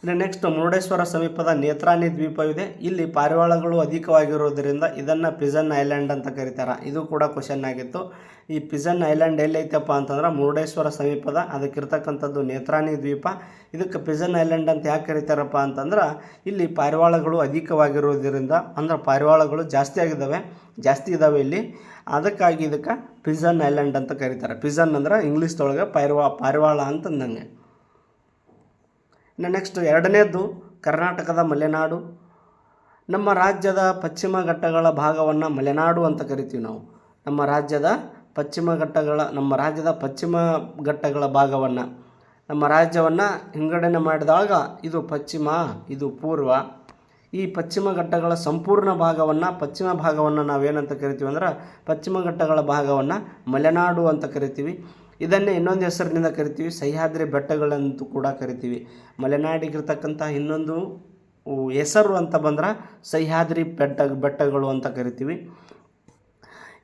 ಇನ್ನು ನೆಕ್ಸ್ಟ್ ಮುರುಡೇಶ್ವರ ಸಮೀಪದ ನೇತ್ರಾನಿ ದ್ವೀಪವಿದೆ. ಇಲ್ಲಿ ಪಾರಿವಾಳಗಳು ಅಧಿಕವಾಗಿರುವುದರಿಂದ ಇದನ್ನು ಪಿಜನ್ ಐಲ್ಯಾಂಡ್ ಅಂತ ಕರೀತಾರೆ. ಇದು ಕೂಡ ಕ್ವಶನ್ ಆಗಿತ್ತು. ಈ ಪಿಜನ್ ಐಲ್ಯಾಂಡ್ ಎಲ್ಲೈತಪ್ಪ ಅಂತಂದ್ರೆ ಮುರುಡೇಶ್ವರ ಸಮೀಪದ ಅದಕ್ಕಿರ್ತಕ್ಕಂಥದ್ದು ನೇತ್ರಾನಿ ದ್ವೀಪ. ಇದಕ್ಕೆ ಪಿಜನ್ ಐಲ್ಯಾಂಡ್ ಅಂತ ಯಾಕೆ ಕರೀತಾರಪ್ಪ ಅಂತಂದ್ರೆ ಇಲ್ಲಿ ಪಾರಿವಾಳಗಳು ಅಧಿಕವಾಗಿರೋದ್ರಿಂದ ಅಂದ್ರೆ ಪಾರಿವಾಳಗಳು ಜಾಸ್ತಿ ಆಗಿದ್ದಾವೆ, ಜಾಸ್ತಿ ಇದ್ದಾವೆ ಇಲ್ಲಿ. ಅದಕ್ಕಾಗಿ ಇದಕ್ಕೆ ಪಿಜನ್ ಐಲ್ಯಾಂಡ್ ಅಂತ ಕರೀತಾರೆ. ಪಿಜನ್ ಅಂದ್ರೆ ಇಂಗ್ಲೀಷ್ದೊಳಗೆ ಪಾರಿವಾ, ಪಾರಿವಾಳ ಅಂತಂದಂಗೆ ನೆಕ್ಸ್ಟ್ ಎರಡನೇದ್ದು ಕರ್ನಾಟಕದ ಮಲೆನಾಡು. ನಮ್ಮ ರಾಜ್ಯದ ಪಶ್ಚಿಮ ಘಟ್ಟಗಳ ಭಾಗವನ್ನು ಮಲೆನಾಡು ಅಂತ ಕರಿತೀವಿ ನಾವು. ನಮ್ಮ ರಾಜ್ಯದ ಪಶ್ಚಿಮ ಘಟ್ಟಗಳ, ನಮ್ಮ ರಾಜ್ಯದ ಪಶ್ಚಿಮ ಘಟ್ಟಗಳ ಭಾಗವನ್ನು, ನಮ್ಮ ರಾಜ್ಯವನ್ನು ವಿಂಗಡಣೆ ಮಾಡಿದಾಗ ಇದು ಪಶ್ಚಿಮ, ಇದು ಪೂರ್ವ. ಈ ಪಶ್ಚಿಮ ಘಟ್ಟಗಳ ಸಂಪೂರ್ಣ ಭಾಗವನ್ನು, ಪಶ್ಚಿಮ ಭಾಗವನ್ನು ನಾವೇನಂತ ಕರಿತೀವಿ ಅಂದ್ರೆ ಪಶ್ಚಿಮ ಘಟ್ಟಗಳ ಭಾಗವನ್ನು ಮಲೆನಾಡು ಅಂತ ಕರಿತೀವಿ. ಇದನ್ನೇ ಇನ್ನೊಂದು ಹೆಸರಿನಿಂದ ಕರಿತೀವಿ. ಸಹ್ಯಾದ್ರಿ ಬೆಟ್ಟಗಳಂತೂ ಕೂಡ ಕರಿತೀವಿ. ಮಲೆನಾಡಿಗಿರ್ತಕ್ಕಂಥ ಇನ್ನೊಂದು ಹೆಸರು ಅಂತ ಬಂದ್ರೆ ಸಹ್ಯಾದ್ರಿ ಬೆಟ್ಟ, ಬೆಟ್ಟಗಳು ಅಂತ ಕರಿತೀವಿ.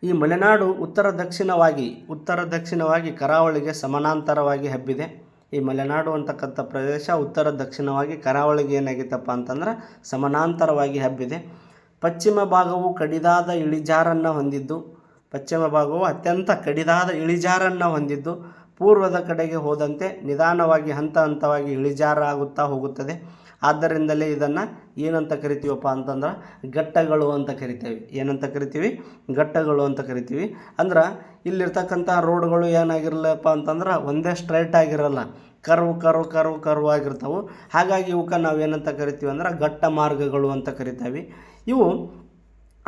ಈ ಮಲೆನಾಡು ಉತ್ತರ ದಕ್ಷಿಣವಾಗಿ ಉತ್ತರ ದಕ್ಷಿಣವಾಗಿ ಕರಾವಳಿಗೆ ಸಮಾನಾಂತರವಾಗಿ ಹಬ್ಬಿದೆ. ಈ ಮಲೆನಾಡು ಅಂತಕ್ಕಂಥ ಪ್ರದೇಶ ಉತ್ತರ ದಕ್ಷಿಣವಾಗಿ ಕರಾವಳಿಗೆ ಏನಾಗಿತ್ತಪ್ಪ ಅಂತಂದ್ರೆ ಸಮಾನಾಂತರವಾಗಿ ಹಬ್ಬಿದೆ. ಪಶ್ಚಿಮ ಭಾಗವು ಕಡಿದಾದ ಇಳಿಜಾರನ್ನು ಹೊಂದಿದ್ದು ಪಶ್ಚಿಮ ಭಾಗವು ಅತ್ಯಂತ ಕಡಿದಾದ ಇಳಿಜಾರನ್ನು ಹೊಂದಿದ್ದು, ಪೂರ್ವದ ಕಡೆಗೆ ಹೋದಂತೆ ನಿಧಾನವಾಗಿ ಹಂತ ಹಂತವಾಗಿ ಇಳಿಜಾರ ಆಗುತ್ತಾ ಹೋಗುತ್ತದೆ. ಆದ್ದರಿಂದಲೇ ಇದನ್ನು ಏನಂತ ಕರಿತೀವಪ್ಪ ಅಂತಂದ್ರೆ ಘಟ್ಟಗಳು ಅಂತ ಕರಿತೀವಿ. ಏನಂತ ಕರಿತೀವಿ? ಘಟ್ಟಗಳು ಅಂತ ಕರಿತೀವಿ. ಅಂದ್ರೆ ಇಲ್ಲಿರ್ತಕ್ಕಂಥ ರೋಡ್ಗಳು ಏನಾಗಿರಲ್ಲಪ್ಪ ಅಂತಂದ್ರೆ ಒಂದೇ ಸ್ಟ್ರೈಟ್ ಆಗಿರಲ್ಲ. ಕರ್ವ್ ಕರ್ವ್ ಕರ್ವ್ ಕರ್ವ್ ಆಗಿರ್ತವೆ. ಹಾಗಾಗಿ ಇವಕ್ಕೆ ನಾವು ಏನಂತ ಕರಿತೀವಿ ಅಂದ್ರೆ ಘಟ್ಟ ಮಾರ್ಗಗಳು ಅಂತ ಕರಿತೀವಿ. ಇವು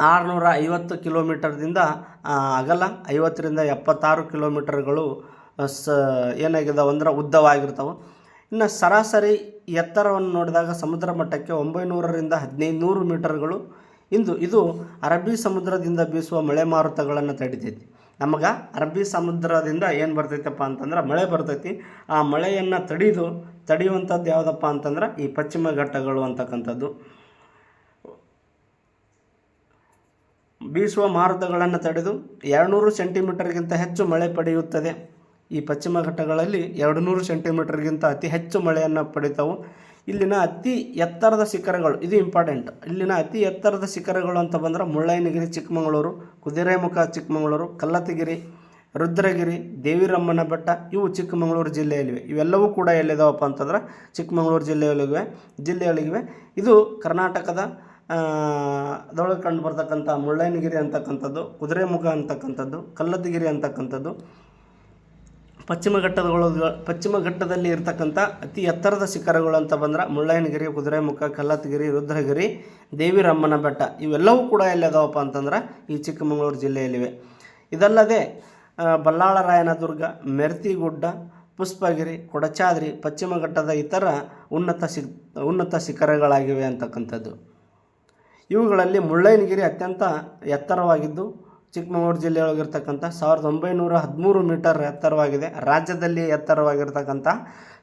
ಆರುನೂರ ಐವತ್ತು ಕಿಲೋಮೀಟರ್ದಿಂದ ಅಗಲ ಐವತ್ತರಿಂದ ಎಪ್ಪತ್ತಾರು ಕಿಲೋಮೀಟರ್ಗಳು ಸ ಏನಾಗಿದ್ದಾವೆ ಅಂದ್ರೆ ಉದ್ದವಾಗಿರ್ತಾವೆ. ಇನ್ನು ಸರಾಸರಿ ಎತ್ತರವನ್ನು ನೋಡಿದಾಗ ಸಮುದ್ರ ಮಟ್ಟಕ್ಕೆ ಒಂಬೈನೂರರಿಂದ ಹದಿನೈದು ನೂರು ಮೀಟರ್ಗಳು. ಇಂದು ಇದು ಅರಬ್ಬಿ ಸಮುದ್ರದಿಂದ ಬೀಸುವ ಮಳೆ ಮಾರುತಗಳನ್ನು ತಡಿತೈತಿ. ನಮಗೆ ಅರಬ್ಬಿ ಸಮುದ್ರದಿಂದ ಏನು ಬರ್ತೈತಪ್ಪ ಅಂತಂದ್ರೆ ಮಳೆ ಬರ್ತೈತಿ. ಆ ಮಳೆಯನ್ನು ತಡಿದು, ತಡೆಯುವಂಥದ್ದು ಯಾವುದಪ್ಪ ಅಂತಂದ್ರೆ ಈ ಪಶ್ಚಿಮ ಘಟ್ಟಗಳು ಅಂತಕ್ಕಂಥದ್ದು. ಬೀಸುವ ಮಾರುತಗಳನ್ನು ತಡೆದು ಎರಡುನೂರು ಸೆಂಟಿಮೀಟರ್ಗಿಂತ ಹೆಚ್ಚು ಮಳೆ ಪಡೆಯುತ್ತದೆ. ಈ ಪಶ್ಚಿಮ ಘಟ್ಟಗಳಲ್ಲಿ ಎರಡು ನೂರು ಸೆಂಟಿಮೀಟರ್ಗಿಂತ ಅತಿ ಹೆಚ್ಚು ಮಳೆಯನ್ನು ಪಡಿತಾವು ಇಲ್ಲಿನ ಅತಿ ಎತ್ತರದ ಶಿಖರಗಳು, ಇದು ಇಂಪಾರ್ಟೆಂಟ್ ಇಲ್ಲಿನ ಅತಿ ಎತ್ತರದ ಶಿಖರಗಳು ಅಂತ ಬಂದರೆ ಮುಳ್ಳಯ್ಯನಗಿರಿ, ಚಿಕ್ಕಮಗಳೂರು, ಕುದುರೆಮುಖ, ಚಿಕ್ಕಮಗಳೂರು ಕಲ್ಲತ್ತಗಿರಿ ರುದ್ರಗಿರಿ ದೇವಿರಮ್ಮನ ಬೆಟ್ಟ, ಇವು ಚಿಕ್ಕಮಗಳೂರು ಜಿಲ್ಲೆಯಲ್ಲಿವೆ. ಇವೆಲ್ಲವೂ ಕೂಡ ಎಲ್ಲಿದಾವಪ್ಪ ಅಂತಂದ್ರೆ ಚಿಕ್ಕಮಗಳೂರು ಜಿಲ್ಲೆಯಲ್ಲಿವೆ. ಜಿಲ್ಲೆಯಲ್ಲಿವೆ. ಇದು ಕರ್ನಾಟಕದ ಅದರೊಳಗೆ ಕಂಡು ಬರ್ತಕ್ಕಂಥ ಮುಳ್ಳಯ್ಯನಗಿರಿ ಅಂತಕ್ಕಂಥದ್ದು ಕುದುರೆಮುಖ ಅಂತಕ್ಕಂಥದ್ದು ಕಲ್ಲತ್ತಿಗಿರಿ ಅಂತಕ್ಕಂಥದ್ದು, ಪಶ್ಚಿಮ ಘಟ್ಟದಗಳು ಪಶ್ಚಿಮ ಘಟ್ಟದಲ್ಲಿ ಇರತಕ್ಕಂಥ ಅತಿ ಎತ್ತರದ ಶಿಖರಗಳು ಅಂತ ಬಂದ್ರೆ ಮುಳ್ಳಯ್ಯನಗಿರಿ ಕುದುರೆಮುಖ ಕಲ್ಲತ್ತಗಿರಿ ರುದ್ರಗಿರಿ ದೇವಿರಮ್ಮನ ಬೆಟ್ಟ, ಇವೆಲ್ಲವೂ ಕೂಡ ಎಲ್ಲಿದಾವಪ್ಪ ಅಂತಂದ್ರೆ ಈ ಚಿಕ್ಕಮಗಳೂರು ಜಿಲ್ಲೆಯಲ್ಲಿವೆ. ಇದಲ್ಲದೆ ಬಲ್ಲಾಳರಾಯನದುರ್ಗ ಬಲ್ಲಾಳರಾಯನ ದುರ್ಗ ಮೆರ್ತಿಗುಡ್ಡ, ಪುಷ್ಪಗಿರಿ, ಕೊಡಚಾದ್ರಿ ಪಶ್ಚಿಮ ಘಟ್ಟದ ಇತರ ಉನ್ನತ ಶಿ ಉನ್ನತ ಶಿಖರಗಳಾಗಿವೆ ಅಂತಕ್ಕಂಥದ್ದು. ಇವುಗಳಲ್ಲಿ ಮುಳ್ಳಯ್ಯನಗಿರಿ ಅತ್ಯಂತ ಎತ್ತರವಾಗಿದ್ದು, ಚಿಕ್ಕಮಗಳೂರು ಜಿಲ್ಲೆಯೊಳಗಿರ್ತಕ್ಕಂಥ ಸಾವಿರದ ಒಂಬೈನೂರ ಹದಿಮೂರು ಮೀಟರ್ ಎತ್ತರವಾಗಿದೆ. ರಾಜ್ಯದಲ್ಲಿ ಎತ್ತರವಾಗಿರ್ತಕ್ಕಂಥ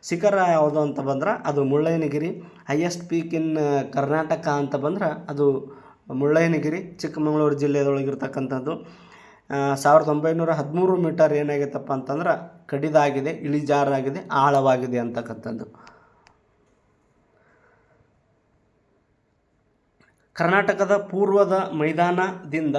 ಶಿಖರ ಯಾವುದು ಅಂತ ಬಂದ್ರೆ ಅದು Mullayanagiri. Highest peak in Karnataka ಅಂತ ಬಂದ್ರೆ ಅದು ಮುಳ್ಳಯ್ಯನಗಿರಿ, ಚಿಕ್ಕಮಗಳೂರು ಜಿಲ್ಲೆಯೊಳಗಿರ್ತಕ್ಕಂಥದ್ದು. ಸಾವಿರದ ಒಂಬೈನೂರ ಹದಿಮೂರು ಮೀಟರ್ ಏನಾಗೈತಪ್ಪ ಅಂತಂದ್ರೆ ಕಡಿದಾಗಿದೆ, ಇಳಿಜಾರಾಗಿದೆ, ಆಳವಾಗಿದೆ ಅಂತಕ್ಕಂಥದ್ದು. ಕರ್ನಾಟಕದ ಪೂರ್ವದ ಮೈದಾನದಿಂದ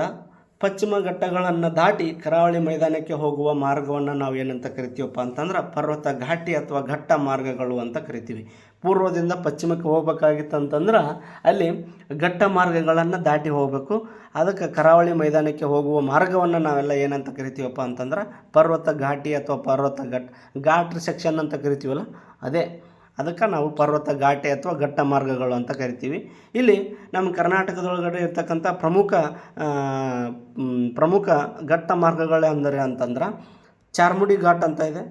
ಪಶ್ಚಿಮ ಘಟ್ಟಗಳನ್ನು ದಾಟಿ ಕರಾವಳಿ ಮೈದಾನಕ್ಕೆ ಹೋಗುವ ಮಾರ್ಗವನ್ನು ನಾವು ಏನಂತ ಕರಿತೀವಪ್ಪ ಅಂತಂದ್ರೆ ಪರ್ವತ ಘಾಟಿ ಅಥವಾ ಘಟ್ಟ ಮಾರ್ಗಗಳು ಅಂತ ಕರಿತೀವಿ. ಪೂರ್ವದಿಂದ ಪಶ್ಚಿಮಕ್ಕೆ ಹೋಗ್ಬೇಕಾಗಿತ್ತು ಅಂತಂದ್ರೆ ಅಲ್ಲಿ ಘಟ್ಟ ಮಾರ್ಗಗಳನ್ನು ದಾಟಿ ಹೋಗಬೇಕು. ಅದಕ್ಕೆ ಕರಾವಳಿ ಮೈದಾನಕ್ಕೆ ಹೋಗುವ ಮಾರ್ಗವನ್ನು ನಾವೆಲ್ಲ ಏನಂತ ಕರಿತೀವಪ್ಪ ಅಂತಂದ್ರೆ ಪರ್ವತ ಘಾಟಿ ಅಥವಾ ಪರ್ವತ ಘಟ್ ಘಾಟ್ ಸೆಕ್ಷನ್ ಅಂತ ಕರಿತೀವಲ್ಲ, ಅದೇ. ಅದಕ್ಕೆ ನಾವು ಪರ್ವತ ಘಾಟೆ ಅಥವಾ ಘಟ್ಟ ಮಾರ್ಗಗಳು ಅಂತ ಕರಿತೀವಿ. ಇಲ್ಲಿ ನಮ್ಮ ಕರ್ನಾಟಕದೊಳಗಡೆ ಇರ್ತಕ್ಕಂಥ ಪ್ರಮುಖ ಪ್ರಮುಖ ಘಟ್ಟ ಮಾರ್ಗಗಳೇ ಅಂದರೆ ಅಂತಂದ್ರೆ ಚಾರ್ಮುಡಿ ಘಾಟ್ ಅಂತ ಇದೆ,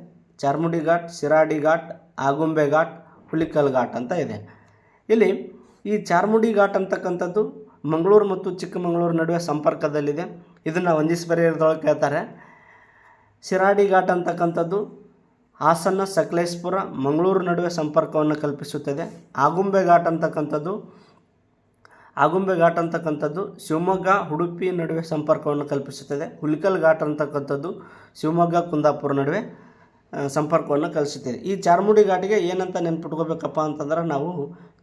ಚಾರ್ಮುಡಿ ಘಾಟ್, ಶಿರಾಡಿ ಘಾಟ್, ಆಗುಂಬೆ ಘಾಟ್, ಹುಲಿಕಲ್ ಘಾಟ್ ಅಂತ ಇದೆ. ಇಲ್ಲಿ ಈ ಚಾರ್ಮುಡಿ ಘಾಟ್ ಅಂತಕ್ಕಂಥದ್ದು ಮಂಗಳೂರು ಮತ್ತು ಚಿಕ್ಕಮಗಳೂರು ನಡುವೆ ಸಂಪರ್ಕದಲ್ಲಿದೆ. ಇದನ್ನು ಒಂದಿಸ್ಬರಿಯರದೊಳಗೆ ಕೇಳ್ತಾರೆ. ಶಿರಾಡಿ ಘಾಟ್ ಅಂತಕ್ಕಂಥದ್ದು ಹಾಸನ, ಸಕಲೇಶ್ಪುರ, ಮಂಗಳೂರು ನಡುವೆ ಸಂಪರ್ಕವನ್ನು ಕಲ್ಪಿಸುತ್ತದೆ. ಆಗುಂಬೆ ಘಾಟ್ ಅಂತಕ್ಕಂಥದ್ದು ಆಗುಂಬೆ ಘಾಟ್ ಅಂತಕ್ಕಂಥದ್ದು ಶಿವಮೊಗ್ಗ, ಉಡುಪಿ ನಡುವೆ ಸಂಪರ್ಕವನ್ನು ಕಲ್ಪಿಸುತ್ತದೆ. ಹುಲಿಕಲ್ ಘಾಟ್ ಅಂತಕ್ಕಂಥದ್ದು ಶಿವಮೊಗ್ಗ, ಕುಂದಾಪುರ ನಡುವೆ ಸಂಪರ್ಕವನ್ನು ಕಲಿಸುತ್ತದೆ ಈ ಚಾರ್ಮುಡಿ ಘಾಟಿಗೆ ಏನಂತ ನೆನ್ಪಿಟ್ಕೋಬೇಕಪ್ಪ ಅಂತಂದ್ರೆ ನಾವು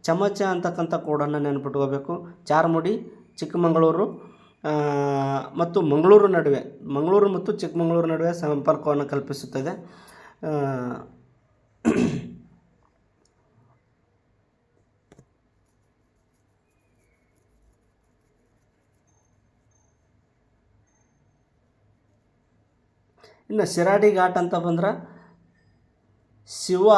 ಚಮಚ ಅಂತಕ್ಕಂಥ ಕೋಡನ್ನು ನೆನ್ಪಿಟ್ಕೋಬೇಕು. ಚಾರ್ಮುಡಿ, ಚಿಕ್ಕಮಗಳೂರು ಮತ್ತು ಮಂಗಳೂರು ನಡುವೆ, ಮಂಗಳೂರು ಮತ್ತು ಚಿಕ್ಕಮಗಳೂರು ನಡುವೆ ಸಂಪರ್ಕವನ್ನು ಕಲ್ಪಿಸುತ್ತದೆ. ಇನ್ನು ಶಿರಾಡಿ ಘಾಟ್ ಅಂತ ಬಂದ್ರೆ ಶಿವ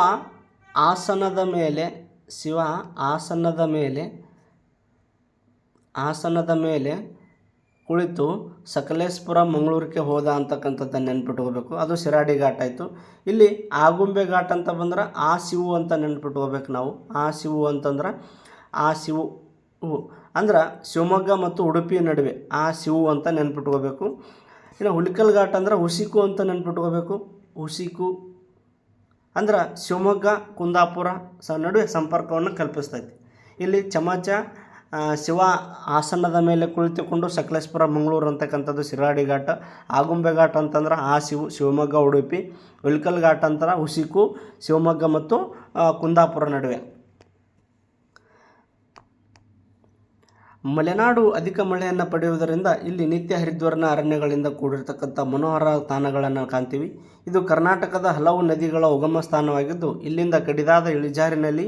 ಆಸನದ ಮೇಲೆ ಶಿವ ಆಸನದ ಮೇಲೆ ಆಸನದ ಮೇಲೆ ಕುಳಿತು ಸಕಲೇಶಪುರ ಮಂಗಳೂರಿಗೆ ಹೋದ ಅಂತಕ್ಕಂಥದ್ದನ್ನು ನೆನ್ಪಿಟ್ಕೋಬೇಕು ಅದು ಶಿರಾಡಿ ಘಾಟ್ ಆಯಿತು. ಇಲ್ಲಿ ಆಗುಂಬೆ ಘಾಟ್ ಅಂತ ಬಂದ್ರೆ ಆ ಶಿವು ಅಂತ ನೆನ್ಪಿಟ್ಕೋಬೇಕು ನಾವು. ಆ ಶಿವು ಅಂತಂದ್ರೆ ಆ ಶಿವು ಅಂದ್ರೆ ಶಿವಮೊಗ್ಗ ಮತ್ತು ಉಡುಪಿ ನಡುವೆ ಆ ಶಿವು ಅಂತ ನೆನ್ಪಿಟ್ಕೋಬೇಕು ಇನ್ನು ಹುಲಿಕಲ್ ಘಾಟ್ ಅಂದ್ರೆ ಹುಸಿಕು ಅಂತ ನೆನ್ಪಿಟ್ಕೋಬೇಕು ಹುಸಿಕು ಅಂದ್ರೆ ಶಿವಮೊಗ್ಗ, ಕುಂದಾಪುರ ಸ ನಡುವೆ ಸಂಪರ್ಕವನ್ನು ಕಲ್ಪಿಸ್ತೈತಿ ಇಲ್ಲಿ ಚಮಚ ಶಿವ ಆಸನದ ಮೇಲೆ ಕುಳಿತುಕೊಂಡು ಸಕಲೇಶ್ಪುರ, ಮಂಗಳೂರು ಅಂತಕ್ಕಂಥದ್ದು ಶಿರಾಡಿ ಘಾಟ್, ಆಗುಂಬೆ ಘಾಟ್ ಅಂತಂದ್ರೆ ಆ ಶಿವ, ಶಿವಮೊಗ್ಗ, ಉಡುಪಿ ಹುಲಿಕಲ್ ಘಾಟ್ ಅಂತಾರೆ ಹುಸಿಕು, ಶಿವಮೊಗ್ಗ ಮತ್ತು ಕುಂದಾಪುರ ನಡುವೆ. ಮಲೆನಾಡು ಅಧಿಕ ಮಳೆಯನ್ನು ಪಡೆಯುವುದರಿಂದ ಇಲ್ಲಿ ನಿತ್ಯ ಹರಿದ್ವರ್ಣ ಅರಣ್ಯಗಳಿಂದ ಕೂಡಿರತಕ್ಕಂಥ ಮನೋಹರ ತಾಣಗಳನ್ನು ಕಾಣ್ತೀವಿ. ಇದು ಕರ್ನಾಟಕದ ಹಲವು ನದಿಗಳ ಉಗಮ ಸ್ಥಾನವಾಗಿದ್ದು, ಇಲ್ಲಿಂದ ಕಡಿದಾದ ಇಳಿಜಾರಿನಲ್ಲಿ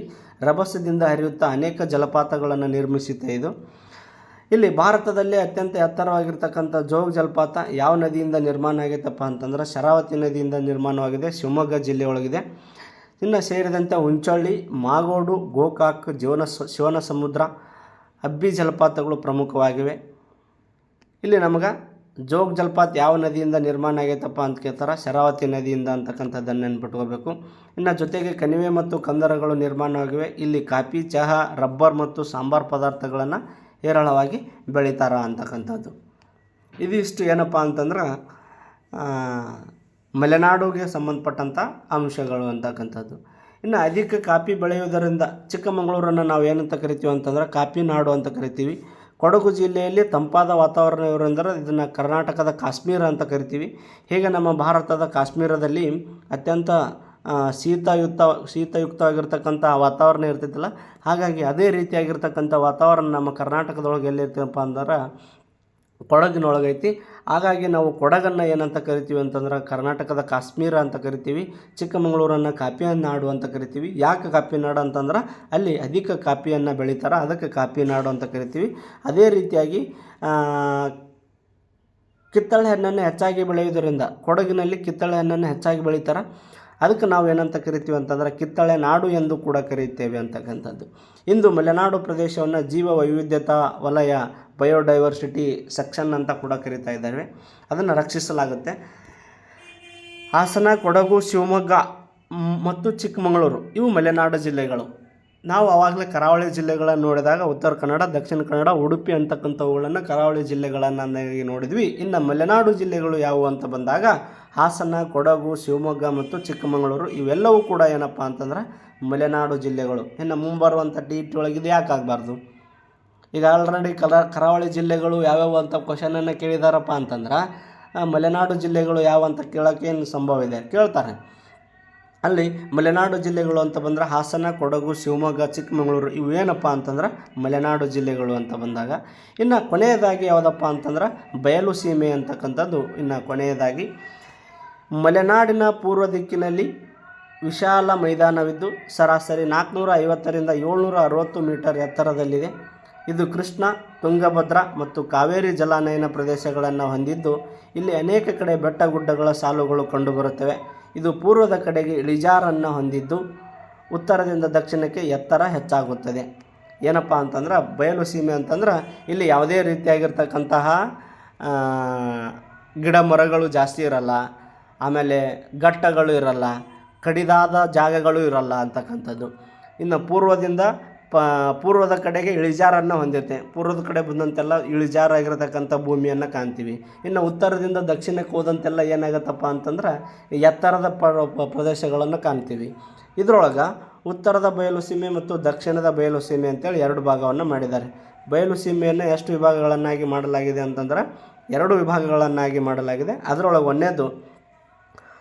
ರಭಸದಿಂದ ಹರಿಯುತ್ತಾ ಅನೇಕ ಜಲಪಾತಗಳನ್ನು ನಿರ್ಮಿಸುತ್ತೆ ಇದು. ಇಲ್ಲಿ ಭಾರತದಲ್ಲಿ ಅತ್ಯಂತ ಎತ್ತರವಾಗಿರ್ತಕ್ಕಂಥ ಜೋಗ ಜಲಪಾತ ಯಾವ ನದಿಯಿಂದ ನಿರ್ಮಾಣ ಆಗೈತಪ್ಪ ಅಂತಂದ್ರೆ ಶರಾವತಿ ನದಿಯಿಂದ ನಿರ್ಮಾಣವಾಗಿದೆ, ಶಿವಮೊಗ್ಗ ಜಿಲ್ಲೆಯೊಳಗಿದೆ. ಇನ್ನು ಸೇರಿದಂತೆ ಹುಂಚಳ್ಳಿ, ಮಾಗೋಡು, ಗೋಕಾಕ್, ಜೀವನ ಶಿವನ ಸಮುದ್ರ ಅಬ್ಬಿ ಜಲಪಾತಗಳು ಪ್ರಮುಖವಾಗಿವೆ. ಇಲ್ಲಿ ನಮಗೆ ಜೋಗ್ ಜಲಪಾತ ಯಾವ ನದಿಯಿಂದ ನಿರ್ಮಾಣ ಆಗೈತಪ್ಪ ಅಂತ ಕೇಳ್ತಾರೆ? ಶರಾವತಿ ನದಿಯಿಂದ ಅಂತಕ್ಕಂಥದ್ದನ್ನು ನೆನ್ಪಿಟ್ಕೋಬೇಕು. ಇನ್ನು ಜೊತೆಗೆ ಕಣಿವೆ ಮತ್ತು ಕಂದರಗಳು ನಿರ್ಮಾಣವಾಗಿವೆ ಇಲ್ಲಿ ಕಾಫಿ, ಚಹಾ, ರಬ್ಬರ್ ಮತ್ತು ಸಾಂಬಾರು ಪದಾರ್ಥಗಳನ್ನು ಹೇರಳವಾಗಿ ಬೆಳೀತಾರ ಅಂತಕ್ಕಂಥದ್ದು. ಇದಿಷ್ಟು ಏನಪ್ಪ ಅಂತಂದ್ರೆ ಮಲೆನಾಡುಗೆ ಸಂಬಂಧಪಟ್ಟಂಥ ಅಂಶಗಳು ಅಂತಕ್ಕಂಥದ್ದು. ಇನ್ನು ಅಧಿಕ ಕಾಫಿ ಬೆಳೆಯುವುದರಿಂದ ಚಿಕ್ಕಮಗಳೂರನ್ನು ನಾವು ಏನಂತ ಕರಿತೀವಿ ಅಂತಂದ್ರೆ, ಕಾಫಿ ನಾಡು ಅಂತ ಕರಿತೀವಿ. ಕೊಡಗು ಜಿಲ್ಲೆಯಲ್ಲಿ ತಂಪಾದ ವಾತಾವರಣ ಇರೋದ್ರಿಂದ ಇದನ್ನು ಕರ್ನಾಟಕದ ಕಾಶ್ಮೀರ ಅಂತ ಕರಿತೀವಿ. ಹೀಗೆ ನಮ್ಮ ಭಾರತದ ಕಾಶ್ಮೀರದಲ್ಲಿ ಅತ್ಯಂತ ಶೀತಯುಕ್ತ, ಶೀತಯುಕ್ತವಾಗಿರ್ತಕ್ಕಂಥ ವಾತಾವರಣ ಇರ್ತೈತಲ್ಲ ಹಾಗಾಗಿ ಅದೇ ರೀತಿಯಾಗಿರ್ತಕ್ಕಂಥ ವಾತಾವರಣ ನಮ್ಮ ಕರ್ನಾಟಕದೊಳಗೆ ಎಲ್ಲಿರ್ತಪ್ಪ ಅಂದ್ರೆ ಕೊಡಗಿನೊಳಗೈತಿ ಹಾಗಾಗಿ ನಾವು ಕೊಡಗನ್ನು ಏನಂತ ಕರಿತೀವಿ ಅಂತಂದ್ರೆ ಕರ್ನಾಟಕದ ಕಾಶ್ಮೀರ ಅಂತ ಕರಿತೀವಿ, ಚಿಕ್ಕಮಗಳೂರನ್ನು ಕಾಫಿ ನಾಡು ಅಂತ ಕರಿತೀವಿ. ಯಾಕೆ ಕಾಫಿ ನಾಡು ಅಂತಂದ್ರೆ ಅಲ್ಲಿ ಅಧಿಕ ಕಾಫಿಯನ್ನು ಬೆಳೀತಾರೆ, ಅದಕ್ಕೆ ಕಾಫಿ ನಾಡು ಅಂತ ಕರಿತೀವಿ. ಅದೇ ರೀತಿಯಾಗಿ ಕಿತ್ತಳೆ ಹಣ್ಣನ್ನು ಹೆಚ್ಚಾಗಿ ಬೆಳೆಯುವುದರಿಂದ ಕೊಡಗಿನಲ್ಲಿ ಕಿತ್ತಳೆ ಹಣ್ಣನ್ನು ಹೆಚ್ಚಾಗಿ ಬೆಳೀತಾರೆ. ಅದಕ್ಕೆ ನಾವು ಏನಂತ ಕರಿತೀವಿ ಅಂತಂದರೆ ಕಿತ್ತಳೆ ನಾಡು ಎಂದು ಕೂಡ ಕರೀತೇವೆ ಅಂತಕ್ಕಂಥದ್ದು. ಇಂದು ಮಲೆನಾಡು ಪ್ರದೇಶವನ್ನು ಜೀವ ವೈವಿಧ್ಯತಾ ವಲಯ ಬಯೋಡೈವರ್ಸಿಟಿ ಸೆಕ್ಷನ್ ಅಂತ ಕೂಡ ಕರೀತಾ ಇದ್ದಾರೆ. ಅದನ್ನು ರಕ್ಷಿಸಲಾಗುತ್ತೆ. ಹಾಸನ, ಕೊಡಗು, ಶಿವಮೊಗ್ಗ ಮತ್ತು ಚಿಕ್ಕಮಗಳೂರು ಇವು ಮಲೆನಾಡು ಜಿಲ್ಲೆಗಳು. ನಾವು ಆವಾಗಲೇ ಕರಾವಳಿ ಜಿಲ್ಲೆಗಳನ್ನು ನೋಡಿದಾಗ ಉತ್ತರ ಕನ್ನಡ, ದಕ್ಷಿಣ ಕನ್ನಡ, ಉಡುಪಿ ಅಂತಕ್ಕಂಥವುಗಳನ್ನು ಕರಾವಳಿ ಜಿಲ್ಲೆಗಳನ್ನು ನೋಡಿದ್ವಿ. ಇನ್ನು ಮಲೆನಾಡು ಜಿಲ್ಲೆಗಳು ಯಾವುವು ಅಂತ ಬಂದಾಗ ಹಾಸನ, ಕೊಡಗು, ಶಿವಮೊಗ್ಗ ಮತ್ತು ಚಿಕ್ಕಮಗಳೂರು ಇವೆಲ್ಲವೂ ಕೂಡ ಏನಪ್ಪ ಅಂತಂದ್ರೆ ಮಲೆನಾಡು ಜಿಲ್ಲೆಗಳು. ಇನ್ನು ಮುಂಬರುವಂಥ ಟಿ ಒಳಗೆ ಇದು ಯಾಕೆ ಆಗಬಾರ್ದು? ಈಗ ಆಲ್ರೆಡಿ ಕರ, ಕರಾವಳಿ ಜಿಲ್ಲೆಗಳು ಯಾವ್ಯಾವು ಅಂತ ಕ್ವಶನನ್ನು ಕೇಳಿದಾರಪ್ಪ ಅಂತಂದ್ರೆ ಮಲೆನಾಡು ಜಿಲ್ಲೆಗಳು ಯಾವ ಅಂತ ಕೇಳೋಕ್ಕೆ ಏನು ಸಂಭವ ಇದೆ? ಕೇಳ್ತಾರೆ. ಅಲ್ಲಿ ಮಲೆನಾಡು ಜಿಲ್ಲೆಗಳು ಅಂತ ಬಂದರೆ ಹಾಸನ, ಕೊಡಗು, ಶಿವಮೊಗ್ಗ, ಚಿಕ್ಕಮಗಳೂರು ಇವು ಏನಪ್ಪ ಅಂತಂದ್ರೆ ಮಲೆನಾಡು ಜಿಲ್ಲೆಗಳು ಅಂತ ಬಂದಾಗ. ಇನ್ನು ಕೊನೆಯದಾಗಿ ಯಾವುದಪ್ಪ ಅಂತಂದ್ರೆ ಬಯಲು ಸೀಮೆ ಅಂತಕ್ಕಂಥದ್ದು ಇನ್ನು ಕೊನೆಯದಾಗಿ ಮಲೆನಾಡಿನ ಪೂರ್ವ ದಿಕ್ಕಿನಲ್ಲಿ ವಿಶಾಲ ಮೈದಾನವಿದ್ದು ಸರಾಸರಿ ನಾಲ್ಕುನೂರ ಐವತ್ತರಿಂದ ಏಳ್ನೂರ ಅರವತ್ತು ಮೀಟರ್ ಎತ್ತರದಲ್ಲಿದೆ. ಇದು ಕೃಷ್ಣ, ತುಂಗಭದ್ರಾ ಮತ್ತು ಕಾವೇರಿ ಜಲಾನಯನ ಪ್ರದೇಶಗಳನ್ನು ಹೊಂದಿದ್ದು ಇಲ್ಲಿ ಅನೇಕ ಕಡೆ ಬೆಟ್ಟ ಗುಡ್ಡಗಳ ಸಾಲುಗಳು ಕಂಡುಬರುತ್ತವೆ. ಇದು ಪೂರ್ವದ ಕಡೆಗೆ ಇಳಿಜಾರನ್ನು ಹೊಂದಿದ್ದು ಉತ್ತರದಿಂದ ದಕ್ಷಿಣಕ್ಕೆ ಎತ್ತರ ಹೆಚ್ಚಾಗುತ್ತದೆ. ಏನಪ್ಪ ಅಂತಂದ್ರೆ ಬಯಲು ಸೀಮೆ ಅಂತಂದ್ರೆ ಇಲ್ಲಿ ಯಾವುದೇ ರೀತಿಯಾಗಿರ್ತಕ್ಕಂತಹ ಗಿಡ ಮರಗಳು ಜಾಸ್ತಿ ಇರಲ್ಲ. ಆಮೇಲೆ ಘಟ್ಟಗಳು ಇರಲ್ಲ, ಕಡಿದಾದ ಜಾಗಗಳು ಇರಲ್ಲ ಅಂತಕ್ಕಂಥದ್ದು. ಇನ್ನು ಪೂರ್ವದಿಂದ ಪ, ಪೂರ್ವದ ಕಡೆಗೆ ಇಳಿಜಾರನ್ನು ಹೊಂದಿರುತ್ತೆ. ಪೂರ್ವದ ಕಡೆ ಬಂದಂತೆಲ್ಲ ಇಳಿಜಾರಾಗಿರತಕ್ಕಂಥ ಭೂಮಿಯನ್ನು ಕಾಣ್ತೀವಿ. ಇನ್ನು ಉತ್ತರದಿಂದ ದಕ್ಷಿಣಕ್ಕೆ ಹೋದಂತೆಲ್ಲ ಏನಾಗುತ್ತಪ್ಪ ಅಂತಂದ್ರೆ ಎತ್ತರದ ಪ್ರದೇಶಗಳನ್ನು ಕಾಣ್ತೀವಿ. ಇದರೊಳಗೆ ಉತ್ತರದ ಬಯಲು ಸೀಮೆ ಮತ್ತು ದಕ್ಷಿಣದ ಬಯಲು ಸೀಮೆ ಅಂತೇಳಿ ಎರಡು ಭಾಗವನ್ನು ಮಾಡಿದ್ದಾರೆ. ಬಯಲು ಸೀಮೆಯನ್ನು ಎಷ್ಟು ವಿಭಾಗಗಳನ್ನಾಗಿ ಮಾಡಲಾಗಿದೆ ಅಂತಂದ್ರೆ ಎರಡು ವಿಭಾಗಗಳನ್ನಾಗಿ ಮಾಡಲಾಗಿದೆ. ಅದರೊಳಗೆ ಒಂದನೇದು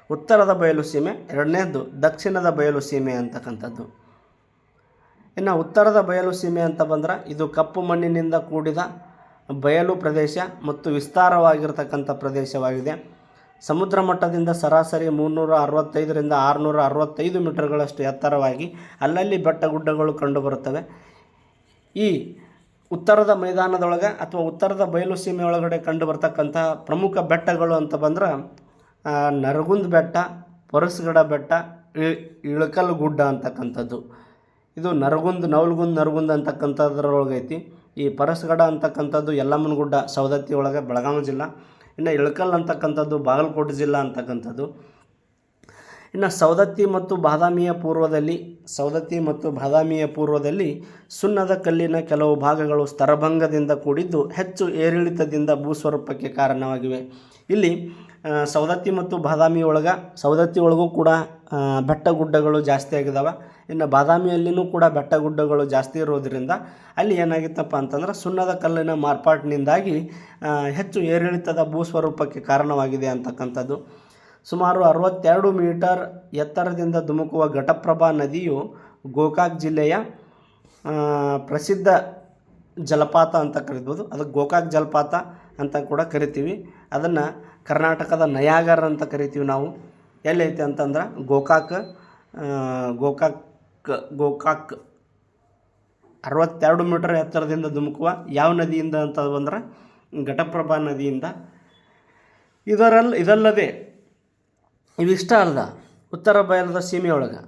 ಉತ್ತರದ ಬಯಲು ಸೀಮೆ ಎರಡನೇದು ದಕ್ಷಿಣದ ಬಯಲು ಸೀಮೆ ಅಂತಕ್ಕಂಥದ್ದು. ಇನ್ನು ಉತ್ತರದ ಬಯಲು ಸೀಮೆ ಅಂತ ಬಂದರೆ ಇದು ಕಪ್ಪು ಮಣ್ಣಿನಿಂದ ಕೂಡಿದ ಬಯಲು ಪ್ರದೇಶ ಮತ್ತು ವಿಸ್ತಾರವಾಗಿರ್ತಕ್ಕಂಥ ಪ್ರದೇಶವಾಗಿದೆ. ಸಮುದ್ರ ಮಟ್ಟದಿಂದ ಸರಾಸರಿ ಮುನ್ನೂರ ಅರವತ್ತೈದರಿಂದ ಆರುನೂರ ಅರವತ್ತೈದು ಮೀಟರ್ಗಳಷ್ಟು ಎತ್ತರವಾಗಿ ಅಲ್ಲಲ್ಲಿ ಬೆಟ್ಟ ಗುಡ್ಡಗಳು ಕಂಡುಬರುತ್ತವೆ. ಈ ಉತ್ತರದ ಮೈದಾನದೊಳಗೆ ಅಥವಾ ಉತ್ತರದ ಬಯಲು ಸೀಮೆಯೊಳಗಡೆ ಒಳಗಡೆ ಕಂಡು ಬರ್ತಕ್ಕಂಥ ಪ್ರಮುಖ ಬೆಟ್ಟಗಳು ಅಂತ ಬಂದ್ರೆ ನರಗುಂದ್ ಬೆಟ್ಟ, ಪರಸ್ಗಡ ಬೆಟ್ಟ ಇಳಕಲ್ ಗುಡ್ಡ ಅಂತಕ್ಕಂಥದ್ದು. ಇದು ನರಗುಂದ, ನವಲ್ಗುಂದ, ನರಗುಂದ ಅಂತಕ್ಕಂಥದ್ರೊಳಗೈತಿ. ಈ ಪರಸ್ಗಡ ಅಂತಕ್ಕಂಥದ್ದು ಯಲ್ಲಮ್ಮನ ಗುಡ್ಡ ಸವದತ್ತಿ ಒಳಗೆ ಬೆಳಗಾವಿ ಜಿಲ್ಲಾ. ಇನ್ನು ಇಳಕಲ್ ಅಂತಕ್ಕಂಥದ್ದು ಬಾಗಲಕೋಟೆ ಜಿಲ್ಲಾ ಅಂತಕ್ಕಂಥದ್ದು. ಇನ್ನು ಸವದತ್ತಿ ಮತ್ತು ಬಾದಾಮಿಯ ಪೂರ್ವದಲ್ಲಿ, ಸವದತ್ತಿ ಮತ್ತು ಬಾದಾಮಿಯ ಪೂರ್ವದಲ್ಲಿ ಸುಣ್ಣದ ಕಲ್ಲಿನ ಕೆಲವು ಭಾಗಗಳು ಸ್ತರಭಂಗದಿಂದ ಕೂಡಿದ್ದು ಹೆಚ್ಚು ಏರಿಳಿತದಿಂದ ಭೂಸ್ವರೂಪಕ್ಕೆ ಕಾರಣವಾಗಿವೆ. ಇಲ್ಲಿ ಸವದತ್ತಿ ಮತ್ತು ಬಾದಾಮಿ ಒಳಗೆ, ಸವದತ್ತಿ ಒಳಗೂ ಕೂಡ ಬೆಟ್ಟ ಗುಡ್ಡಗಳು ಜಾಸ್ತಿ ಆಗಿದಾವೆ. ಇನ್ನು ಬಾದಾಮಿಯಲ್ಲಿನೂ ಕೂಡ ಬೆಟ್ಟ ಗುಡ್ಡಗಳು ಜಾಸ್ತಿ ಇರೋದರಿಂದ ಅಲ್ಲಿ ಏನಾಗಿತ್ತಪ್ಪ ಅಂತಂದ್ರೆ ಸುಣ್ಣದ ಕಲ್ಲಿನ ಮಾರ್ಪಾಟಿನಿಂದಾಗಿ ಹೆಚ್ಚು ಏರಿಳಿತದ ಭೂಸ್ವರೂಪಕ್ಕೆ ಕಾರಣವಾಗಿದೆ ಅಂತಕ್ಕಂಥದ್ದು. ಸುಮಾರು ಅರವತ್ತೆರಡು ಮೀಟರ್ ಎತ್ತರದಿಂದ ಧುಮುಕುವ ಘಟಪ್ರಭಾ ನದಿಯು ಗೋಕಾಕ್ ಜಿಲ್ಲೆಯ ಪ್ರಸಿದ್ಧ ಜಲಪಾತ ಅಂತ ಕರಿಬೋದು. ಅದು ಗೋಕಾಕ್ ಜಲಪಾತ ಅಂತ ಕೂಡ ಕರಿತೀವಿ. ಅದನ್ನು ಕರ್ನಾಟಕದ ನಯಾಗರ ಅಂತ ಕರಿತೀವಿ ನಾವು. ಎಲ್ಲೈತೆ ಅಂತಂದ್ರೆ ಗೋಕಾಕ್ ಗೋಕಾಕ್ ಗೋಕಾಕ್ ಅರವತ್ತೆರಡು ಮೀಟರ್ ಎತ್ತರದಿಂದ ಧುಮುಕುವ ಯಾವ ನದಿಯಿಂದ ಅಂತ ಬಂದ್ರೆ ಘಟಪ್ರಭಾ ನದಿಯಿಂದ. ಇದರಲ್ಲಿ ಇದಲ್ಲದೆ ಇವಿಷ್ಟ ಅಲ್ಲ. ಉತ್ತರ ಬಯಲದ ಸೀಮೆಯೊಳಗೆ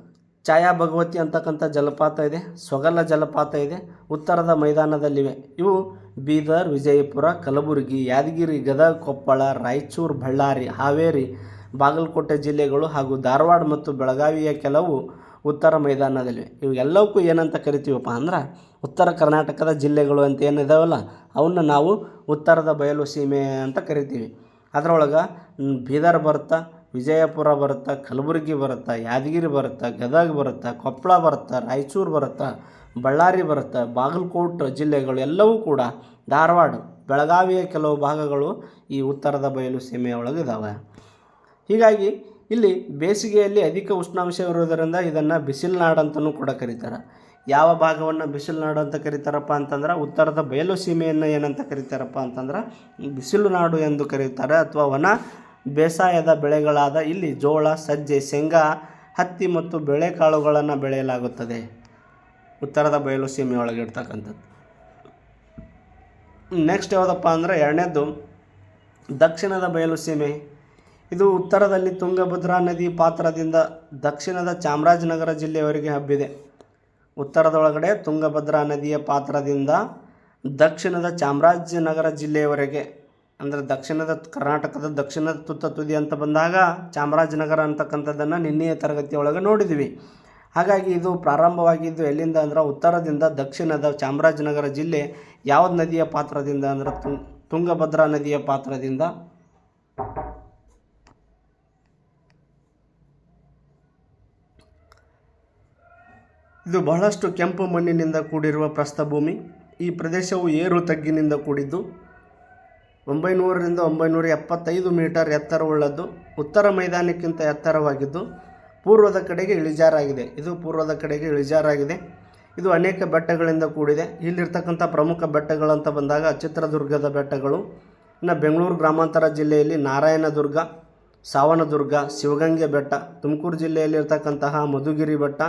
ಛಾಯಾ ಭಗವತಿ ಅಂತಕ್ಕಂಥ ಜಲಪಾತ ಇದೆ ಸೊಗಲ ಜಲಪಾತ ಇದೆ, ಉತ್ತರದ ಮೈದಾನದಲ್ಲಿವೆ. ಇವು ಬೀದರ್, ವಿಜಯಪುರ, ಕಲಬುರಗಿ, ಯಾದಗಿರಿ ಗದಗ ಕೊಪ್ಪಳ ರಾಯಚೂರು, ಬಳ್ಳಾರಿ, ಹಾವೇರಿ, ಬಾಗಲಕೋಟೆ ಜಿಲ್ಲೆಗಳು ಹಾಗೂ ಧಾರವಾಡ ಮತ್ತು ಬೆಳಗಾವಿಯ ಕೆಲವು ಉತ್ತರ ಮೈದಾನದಲ್ಲಿವೆ ಇವೆಲ್ಲವಕ್ಕೂ ಏನಂತ ಕರಿತೀವಪ್ಪ ಅಂದ್ರೆ ಉತ್ತರ ಕರ್ನಾಟಕದ ಜಿಲ್ಲೆಗಳು ಅಂತ ಏನಿದಾವಲ್ಲ, ಅವನ್ನ ನಾವು ಉತ್ತರದ ಬಯಲು ಸೀಮೆ ಅಂತ ಕರಿತೀವಿ. ಅದರೊಳಗೆ ಬೀದರ್ ಬರುತ್ತಾ, ವಿಜಯಪುರ ಬರುತ್ತಾ, ಕಲಬುರಗಿ ಬರುತ್ತಾ, ಯಾದಗಿರಿ ಬರುತ್ತಾ, ಗದಗ ಬರುತ್ತಾ, ಕೊಪ್ಪಳ ಬರುತ್ತಾ, ರಾಯಚೂರು ಬರುತ್ತಾ ಬಳ್ಳಾರಿ ಬರುತ್ತೆ. ಬಾಗಲಕೋಟೆ ಜಿಲ್ಲೆಗಳು ಎಲ್ಲವೂ ಕೂಡ ಧಾರವಾಡ, ಬೆಳಗಾವಿಯ ಕೆಲವು ಭಾಗಗಳು ಈ ಉತ್ತರದ ಬಯಲು ಸೀಮೆಯೊಳಗೆ ಇದ್ದಾವೆ ಹೀಗಾಗಿ ಇಲ್ಲಿ ಬೇಸಿಗೆಯಲ್ಲಿ ಅಧಿಕ ಉಷ್ಣಾಂಶ ಇರೋದರಿಂದ ಇದನ್ನು ಬಿಸಿಲುನಾಡು ಅಂತಲೂ ಕೂಡ ಕರೀತಾರೆ. ಯಾವ ಭಾಗವನ್ನು ಬಿಸಿಲುನಾಡು ಅಂತ ಕರೀತಾರಪ್ಪ ಅಂತಂದ್ರೆ ಉತ್ತರದ ಬಯಲು ಸೀಮೆಯನ್ನು ಏನಂತ ಕರೀತಾರಪ್ಪ ಅಂತಂದ್ರೆ ಬಿಸಿಲು ನಾಡು ಎಂದು ಕರೀತಾರೆ ಅಥವಾ ವನ ಬೇಸಾಯದ ಬೆಳೆಗಳಾದ ಇಲ್ಲಿ ಜೋಳ, ಸಜ್ಜೆ, ಶೇಂಗಾ, ಹತ್ತಿ ಮತ್ತು ಬೇಳೆಕಾಳುಗಳನ್ನು ಬೆಳೆಯಲಾಗುತ್ತದೆ. ಉತ್ತರದ ಬಯಲು ಸೀಮೆಯೊಳಗೆ ಇರ್ತಕ್ಕಂಥದ್ದು. ನೆಕ್ಸ್ಟ್ ಯಾವುದಪ್ಪ ಅಂದರೆ ಎರಡನೇದ್ದು ದಕ್ಷಿಣದ ಬಯಲು ಸೀಮೆ. ಇದು ಉತ್ತರದಲ್ಲಿ ತುಂಗಭದ್ರಾ ನದಿ ಪಾತ್ರದಿಂದ ದಕ್ಷಿಣದ ಚಾಮರಾಜನಗರ ಜಿಲ್ಲೆಯವರೆಗೆ ಹಬ್ಬಿದೆ. ಉತ್ತರದೊಳಗಡೆ ತುಂಗಭದ್ರಾ ನದಿಯ ಪಾತ್ರದಿಂದ ದಕ್ಷಿಣದ ಚಾಮರಾಜನಗರ ಜಿಲ್ಲೆಯವರೆಗೆ, ಅಂದರೆ ದಕ್ಷಿಣದ ಕರ್ನಾಟಕದ ದಕ್ಷಿಣದ ತುತ್ತ ತುದಿ ಅಂತ ಬಂದಾಗ ಚಾಮರಾಜನಗರ ಅಂತಕ್ಕಂಥದ್ದನ್ನು ನಿನ್ನೆಯ ತರಗತಿಯೊಳಗೆ ನೋಡಿದ್ವಿ. ಹಾಗಾಗಿ ಇದು ಪ್ರಾರಂಭವಾಗಿದ್ದು ಎಲ್ಲಿಂದ ಅಂದ್ರೆ ಉತ್ತರದಿಂದ ದಕ್ಷಿಣದ ಚಾಮರಾಜನಗರ ಜಿಲ್ಲೆ ಯಾವ ನದಿಯ ಪಾತ್ರದಿಂದ ಅಂದ್ರೆ ತುಂಗ್ ತುಂಗಭದ್ರಾ ನದಿಯ ಪಾತ್ರದಿಂದ? ಇದು ಬಹಳಷ್ಟು ಕೆಂಪು ಮಣ್ಣಿನಿಂದ ಕೂಡಿರುವ ಪ್ರಸ್ಥಭೂಮಿ. ಈ ಪ್ರದೇಶವು ಏರು ತಗ್ಗಿನಿಂದ ಕೂಡಿದ್ದು. ಒಂಬೈನೂರರಿಂದ ಒಂಬೈನೂರ ಎಪ್ಪತ್ತೈದು ಮೀಟರ್ ಎತ್ತರವುಳ್ಳದ್ದು. ಉತ್ತರ ಮೈದಾನಕ್ಕಿಂತ ಎತ್ತರವಾಗಿದ್ದು. ಪೂರ್ವದ ಕಡೆಗೆ ಇಳಿಜಾರಾಗಿದೆ. ಇದು ಪೂರ್ವದ ಕಡೆಗೆ ಇಳಿಜಾರಾಗಿದೆ. ಇದು ಅನೇಕ ಬೆಟ್ಟಗಳಿಂದ ಕೂಡಿದೆ. ಇಲ್ಲಿರ್ತಕ್ಕಂಥ ಪ್ರಮುಖ ಬೆಟ್ಟಗಳಂತ ಬಂದಾಗ ಚಿತ್ರದುರ್ಗದ ಬೆಟ್ಟಗಳು, ಇನ್ನು ಬೆಂಗಳೂರು ಗ್ರಾಮಾಂತರ ಜಿಲ್ಲೆಯಲ್ಲಿ ನಾರಾಯಣದುರ್ಗ, ಸಾವನದುರ್ಗ, ಶಿವಗಂಗೆ ಬೆಟ್ಟ, ತುಮಕೂರು ಜಿಲ್ಲೆಯಲ್ಲಿರ್ತಕ್ಕಂತಹ ಮಧುಗಿರಿ ಬೆಟ್ಟ.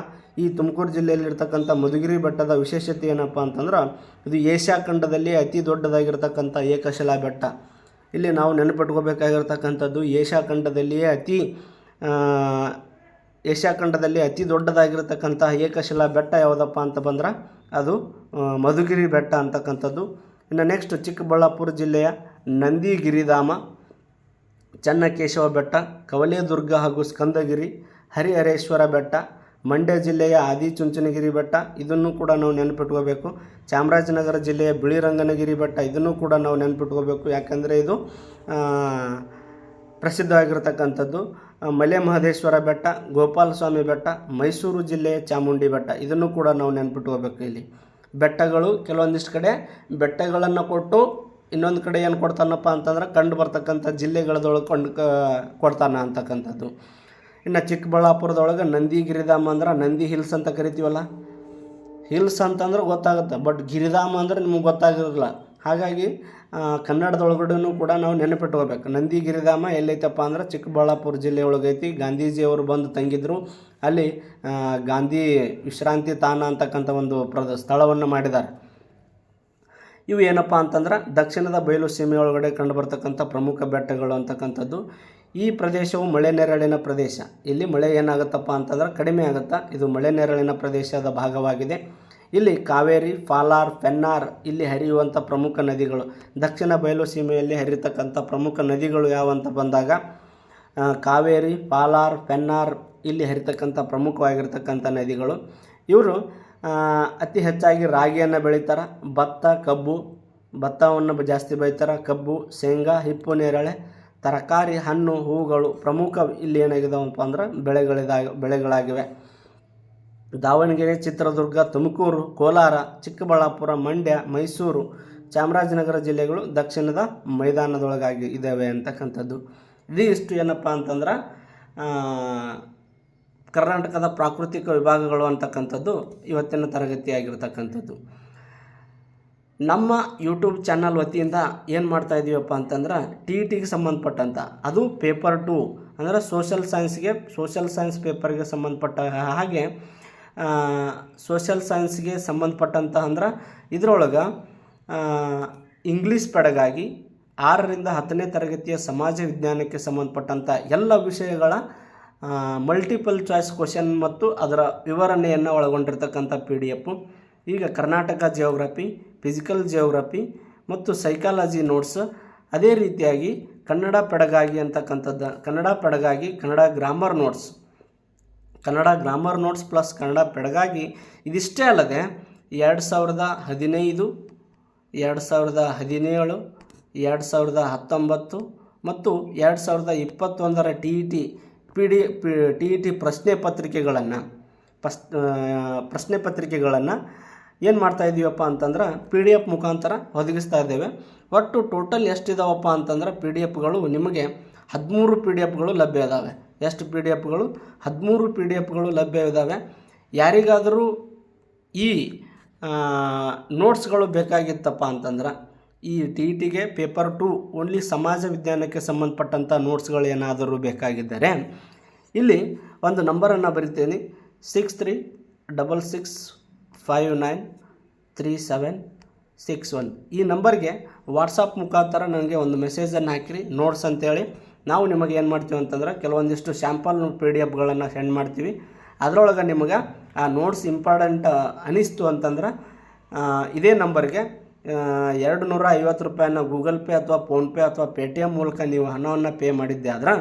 ಈ ತುಮಕೂರು ಜಿಲ್ಲೆಯಲ್ಲಿರ್ತಕ್ಕಂಥ ಮಧುಗಿರಿ ಬೆಟ್ಟದ ವಿಶೇಷತೆ ಏನಪ್ಪ ಅಂತಂದ್ರೆ, ಇದು ಏಷ್ಯಾ ಖಂಡದಲ್ಲಿ ಅತಿ ದೊಡ್ಡದಾಗಿರ್ತಕ್ಕಂಥ ಏಕಶಿಲಾ ಬೆಟ್ಟ. ಇಲ್ಲಿ ನಾವು ನೆನಪಿಟ್ಕೋಬೇಕಾಗಿರ್ತಕ್ಕಂಥದ್ದು ಏಷ್ಯಾ ಖಂಡದಲ್ಲಿಯೇ ಅತಿ ಏಷ್ಯಾ ಖಂಡದಲ್ಲಿ ಅತಿ ದೊಡ್ಡದಾಗಿರತಕ್ಕಂತಹ ಏಕಶಿಲಾ ಬೆಟ್ಟ ಯಾವುದಪ್ಪ ಅಂತ ಬಂದ್ರೆ ಅದು ಮಧುಗಿರಿ ಬೆಟ್ಟ ಅಂತಕ್ಕಂಥದ್ದು. ಇನ್ನು ನೆಕ್ಸ್ಟ್ ಚಿಕ್ಕಬಳ್ಳಾಪುರ ಜಿಲ್ಲೆಯ ನಂದಿಗಿರಿಧಾಮ, ಚನ್ನಕೇಶವ ಬೆಟ್ಟ, ಕವಲೇದುರ್ಗ ಹಾಗೂ ಸ್ಕಂದಗಿರಿ, ಹರಿಹರೇಶ್ವರ ಬೆಟ್ಟ, ಮಂಡ್ಯ ಜಿಲ್ಲೆಯ ಆದಿಚುಂಚನಗಿರಿ ಬೆಟ್ಟ, ಇದನ್ನು ಕೂಡ ನಾವು ನೆನಪಿಟ್ಕೋಬೇಕು. ಚಾಮರಾಜನಗರ ಜಿಲ್ಲೆಯ ಬಿಳಿರಂಗನಗಿರಿ ಬೆಟ್ಟ, ಇದನ್ನು ಕೂಡ ನಾವು ನೆನಪಿಟ್ಕೋಬೇಕು. ಯಾಕಂದರೆ ಇದು ಪ್ರಸಿದ್ಧವಾಗಿರ್ತಕ್ಕಂಥದ್ದು ಮಲೆ ಮಹದೇಶ್ವರ ಬೆಟ್ಟ, ಗೋಪಾಲಸ್ವಾಮಿ ಬೆಟ್ಟ, ಮೈಸೂರು ಜಿಲ್ಲೆಯ ಚಾಮುಂಡಿ ಬೆಟ್ಟ. ಇದನ್ನು ಕೂಡ ನಾವು ನೆನಪಿಟ್ಕೋಬೇಕು ಇಲ್ಲಿ. ಬೆಟ್ಟಗಳು ಕೆಲವೊಂದಿಷ್ಟು ಕಡೆ ಬೆಟ್ಟಗಳನ್ನು ಕೊಟ್ಟು ಇನ್ನೊಂದು ಕಡೆ ಏನು ಕೊಡ್ತಾನಪ್ಪ ಅಂತಂದ್ರೆ ಕಂಡು ಬರ್ತಕ್ಕಂಥ ಜಿಲ್ಲೆಗಳದೊಳಗೆ ಕೊಂಡು ಕೊಡ್ತಾನ ಅಂತಕ್ಕಂಥದ್ದು. ಇನ್ನು ಚಿಕ್ಕಬಳ್ಳಾಪುರದೊಳಗೆ ನಂದಿ ಗಿರಿಧಾಮ ಅಂದ್ರೆ ನಂದಿ ಹಿಲ್ಸ್ ಅಂತ ಕರಿತೀವಲ್ಲ? ಹಿಲ್ಸ್ ಅಂತಂದ್ರೆ ಗೊತ್ತಾಗುತ್ತೆ, ಬಟ್ ಗಿರಿಧಾಮ ಅಂದ್ರೆ ನಿಮ್ಗೆ ಗೊತ್ತಾಗಿರಲ್ಲ. ಹಾಗಾಗಿ ಕನ್ನಡದೊಳಗಡೆನು ಕೂಡ ನಾವು ನೆನಪಿಟ್ಕೋಬೇಕು ನಂದಿ ಗಿರಿಧಾಮ ಎಲ್ಲೈತಪ್ಪ ಅಂದ್ರೆ ಚಿಕ್ಕಬಳ್ಳಾಪುರ ಜಿಲ್ಲೆ ಒಳಗೈತಿ ಗಾಂಧೀಜಿಯವರು ಬಂದು ತಂಗಿದ್ರು. ಅಲ್ಲಿ ಗಾಂಧಿ ವಿಶ್ರಾಂತಿ ತಾಣ ಅಂತಕ್ಕಂಥ ಒಂದು ಪ್ರದ ಸ್ಥಳವನ್ನು ಮಾಡಿದ್ದಾರೆ. ಇವು ಏನಪ್ಪ ಅಂತಂದ್ರೆ ದಕ್ಷಿಣದ ಬಯಲು ಸೀಮೆ ಒಳಗಡೆ ಕಂಡುಬರ್ತಕ್ಕಂಥ ಪ್ರಮುಖ ಬೆಟ್ಟಗಳು ಅಂತಕ್ಕಂಥದ್ದು. ಈ ಪ್ರದೇಶವು ಮಳೆ ನೆರಳಿನ ಪ್ರದೇಶ. ಇಲ್ಲಿ ಮಳೆ ಏನಾಗುತ್ತಪ್ಪ ಅಂತಂದ್ರೆ ಕಡಿಮೆ ಆಗುತ್ತಾ, ಇದು ಮಳೆ ನೆರಳಿನ ಪ್ರದೇಶದ ಭಾಗವಾಗಿದೆ. ಇಲ್ಲಿ ಕಾವೇರಿ ಫಾಲಾರ್ ಪೆನ್ನಾರ್ ಇಲ್ಲಿ ಹರಿಯುವಂಥ ಪ್ರಮುಖ ನದಿಗಳು. ದಕ್ಷಿಣ ಬಯಲು ಸೀಮೆಯಲ್ಲಿ ಹರಿತಕ್ಕಂಥ ಪ್ರಮುಖ ನದಿಗಳು ಯಾವಂತ ಬಂದಾಗ ಕಾವೇರಿ, ಪಾಲಾರ್, ಪೆನ್ನಾರ್ ಇಲ್ಲಿ ಹರಿತಕ್ಕಂಥ ಪ್ರಮುಖವಾಗಿರ್ತಕ್ಕಂಥ ನದಿಗಳು. ಇವರು ಅತಿ ಹೆಚ್ಚಾಗಿ ರಾಗಿಯನ್ನು ಬೆಳೀತಾರೆ. ಭತ್ತ, ಕಬ್ಬು, ಭತ್ತವನ್ನು ಜಾಸ್ತಿ ಬೆಳೀತಾರೆ. ಕಬ್ಬು, ಶೇಂಗಾ, ಹಿಪ್ಪು, ನೇರಳೆ, ತರಕಾರಿ, ಹಣ್ಣು, ಹೂಗಳು ಪ್ರಮುಖ ಇಲ್ಲಿ ಏನಾಗಿದಾವಪ್ಪ ಅಂದ್ರೆ ಬೆಳೆಗಳಿದಾಗ, ಬೆಳೆಗಳಾಗಿವೆ. ದಾವಣಗೆರೆ, ಚಿತ್ರದುರ್ಗ, ತುಮಕೂರು, ಕೋಲಾರ, ಚಿಕ್ಕಬಳ್ಳಾಪುರ, ಮಂಡ್ಯ, ಮೈಸೂರು, ಚಾಮರಾಜನಗರ ಜಿಲ್ಲೆಗಳು ದಕ್ಷಿಣದ ಮೈದಾನದೊಳಗಾಗಿ ಇದ್ದಾವೆ ಅಂತಕ್ಕಂಥದ್ದು. ಇದಿಷ್ಟು ಏನಪ್ಪ ಅಂತಂದ್ರೆ ಕರ್ನಾಟಕದ ಪ್ರಾಕೃತಿಕ ವಿಭಾಗಗಳು ಅಂತಕ್ಕಂಥದ್ದು ಇವತ್ತಿನ ತರಗತಿಯಾಗಿರ್ತಕ್ಕಂಥದ್ದು. ನಮ್ಮ ಯೂಟ್ಯೂಬ್ ಚಾನಲ್ ವತಿಯಿಂದ ಏನು ಮಾಡ್ತಾ ಇದ್ದೀವಪ್ಪ ಅಂತಂದ್ರೆ ಟಿ ಟಿಗೆ ಸಂಬಂಧಪಟ್ಟಂಥ ಅದು ಪೇಪರ್ ಟು ಅಂದರೆ ಸೋಷಲ್ ಸೈನ್ಸ್ಗೆ ಸೋಷಲ್ ಸೈನ್ಸ್ ಪೇಪರ್ಗೆ ಸಂಬಂಧಪಟ್ಟ ಹಾಗೆ ಸೋಷಲ್ ಸೈನ್ಸ್ಗೆ ಸಂಬಂಧಪಟ್ಟಂಥ ಅಂದ್ರೆ ಇದರೊಳಗೆ ಇಂಗ್ಲೀಷ್ ಪೆಡಗಾಗಿ ಆರರಿಂದ ಹತ್ತನೇ ತರಗತಿಯ ಸಮಾಜ ವಿಜ್ಞಾನಕ್ಕೆ ಸಂಬಂಧಪಟ್ಟಂಥ ಎಲ್ಲ ವಿಷಯಗಳ ಮಲ್ಟಿಪಲ್ ಚಾಯ್ಸ್ ಕ್ವಶನ್ ಮತ್ತು ಅದರ ವಿವರಣೆಯನ್ನು ಒಳಗೊಂಡಿರ್ತಕ್ಕಂಥ ಪಿ ಡಿ ಎಫ್ ಈಗ ಕರ್ನಾಟಕ ಜಿಯೋಗ್ರಫಿ ಫಿಸಿಕಲ್ ಜಿಯೋಗ್ರಫಿ ಮತ್ತು ಸೈಕಾಲಜಿ ನೋಟ್ಸ್ ಅದೇ ರೀತಿಯಾಗಿ ಕನ್ನಡ ಪೆಡಗಾಗಿ ಅಂತಕ್ಕಂಥದ್ದು, Kannada pedagogy Kannada grammar notes Kannada grammar notes plus Kannada pedagogy ಇದಿಷ್ಟೇ ಅಲ್ಲದೆ ಎರಡು ಸಾವಿರದ ಹದಿನೈದು, ಎರಡು ಸಾವಿರದ ಹದಿನೇಳು, ಎರಡು ಸಾವಿರದ ಹತ್ತೊಂಬತ್ತು ಮತ್ತು ಎರಡು ಸಾವಿರದ ಇಪ್ಪತ್ತೊಂದರ T E T P D T E T ಪ್ರಶ್ನೆ ಪತ್ರಿಕೆಗಳನ್ನು ಪಸ್ ಪ್ರಶ್ನೆ ಪತ್ರಿಕೆಗಳನ್ನು ಏನು ಮಾಡ್ತಾ ಇದ್ದೀವಪ್ಪ ಅಂತಂದ್ರೆ ಪಿ ಡಿ ಎಫ್ ಮುಖಾಂತರ ಒದಗಿಸ್ತಾ ಇದ್ದೇವೆ. ಒಟ್ಟು ಟೋಟಲ್ ಎಷ್ಟಿದಾವಪ್ಪ ಅಂತಂದ್ರೆ ಪಿ ಡಿ ಎಫ್ಗಳು ನಿಮಗೆ ಹದಿಮೂರು ಪಿ ಡಿ ಎಫ್ಗಳು ಲಭ್ಯ ಇದ್ದಾವೆ ಎಷ್ಟು ಪಿ ಡಿ ಎಫ್ಗಳು? ಹದಿಮೂರು ಪಿ ಡಿ ಎಫ್ಗಳು ಲಭ್ಯ ಇದ್ದಾವೆ ಯಾರಿಗಾದರೂ ಈ ನೋಟ್ಸ್ಗಳು ಬೇಕಾಗಿತ್ತಪ್ಪ ಅಂತಂದ್ರೆ, ಈ ಟಿ ಇ ಟಿಗೆ ಪೇಪರ್ ಟು ಓನ್ಲಿ ಸಮಾಜ ವಿಜ್ಞಾನಕ್ಕೆ ಸಂಬಂಧಪಟ್ಟಂಥ ನೋಟ್ಸ್ಗಳು ಏನಾದರೂ ಬೇಕಾಗಿದ್ದರೆ, ಇಲ್ಲಿ ಒಂದು ನಂಬರನ್ನು ಬರಿತೀನಿ. Six three double six five nine three seven six one ಈ ನಂಬರ್ಗೆ ವಾಟ್ಸಪ್ ಮುಖಾಂತರ ನನಗೆ ಒಂದು ಮೆಸೇಜನ್ನು ಹಾಕಿರಿ. ನೋಟ್ಸ್ ಅಂತೇಳಿ ನಾವು ನಿಮಗೆ ಏನು ಮಾಡ್ತೀವಿ ಅಂತಂದ್ರೆ ಕೆಲವೊಂದಿಷ್ಟು ಶ್ಯಾಂಪಲ್ ಪಿ ಡಿ ಎಫ್ಗಳನ್ನು ಸೆಂಡ್ ಮಾಡ್ತೀವಿ. ಅದರೊಳಗೆ ನಿಮಗೆ, ಆ ನೋಟ್ಸ್ ಇಂಪಾರ್ಟೆಂಟ್ ಅನಿಸ್ತು ಅಂತಂದ್ರೆ ಇದೇ ನಂಬರ್ಗೆ ಎರಡು ನೂರ ಐವತ್ತು ರೂಪಾಯಿನ ಗೂಗಲ್ ಪೇ ಅಥವಾ ಫೋನ್ಪೇ ಅಥವಾ ಪೇ ಟಿ ಎಂ ಮೂಲಕ ನೀವು ಹಣವನ್ನು ಪೇ ಮಾಡಿದ್ದೆ ಆದ್ರೆ,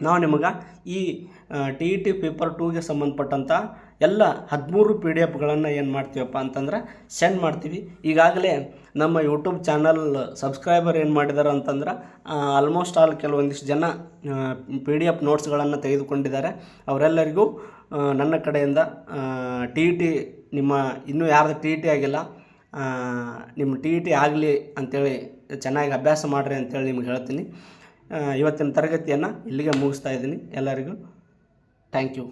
ನಾವು ನಿಮಗೆ ಈ ಟಿ ಇ ಟಿ ಪೇಪರ್ ಟೂಗೆ ಸಂಬಂಧಪಟ್ಟಂಥ ಎಲ್ಲ ಹದಿಮೂರು ಪಿ ಡಿ ಎಫ್ಗಳನ್ನು ಏನು ಮಾಡ್ತೀವಪ್ಪ ಅಂತಂದ್ರೆ ಸೆಂಡ್ ಮಾಡ್ತೀವಿ. ಈಗಾಗಲೇ ನಮ್ಮ ಯೂಟ್ಯೂಬ್ ಚಾನಲ್ ಸಬ್ಸ್ಕ್ರೈಬರ್ ಏನು ಮಾಡಿದ್ದಾರೆ ಅಂತಂದ್ರೆ ಆಲ್ಮೋಸ್ಟ್ ಆಲ್ ಕೆಲವೊಂದಿಷ್ಟು ಜನ ಪಿ ಡಿ ಎಫ್ ನೋಟ್ಸ್ಗಳನ್ನು ತೆಗೆದುಕೊಂಡಿದ್ದಾರೆ. ಅವರೆಲ್ಲರಿಗೂ ನನ್ನ ಕಡೆಯಿಂದ ಟಿ ಟಿ ನಿಮ್ಮ ಇನ್ನೂ ಯಾರ್ದು ಟಿ ಟಿ ಆಗಿಲ್ಲ ನಿಮ್ಮ ಟಿ ಇ ಟಿ ಆಗಲಿ ಅಂಥೇಳಿ ಚೆನ್ನಾಗಿ ಅಭ್ಯಾಸ ಮಾಡಿರಿ ಅಂತೇಳಿ ನಿಮ್ಗೆ ಹೇಳ್ತೀನಿ. ಇವತ್ತಿನ ತರಗತಿಯನ್ನು ಇಲ್ಲಿಗೆ ಮುಗಿಸ್ತಾ ಇದ್ದೀನಿ. ಎಲ್ಲರಿಗೂ ಥ್ಯಾಂಕ್ ಯು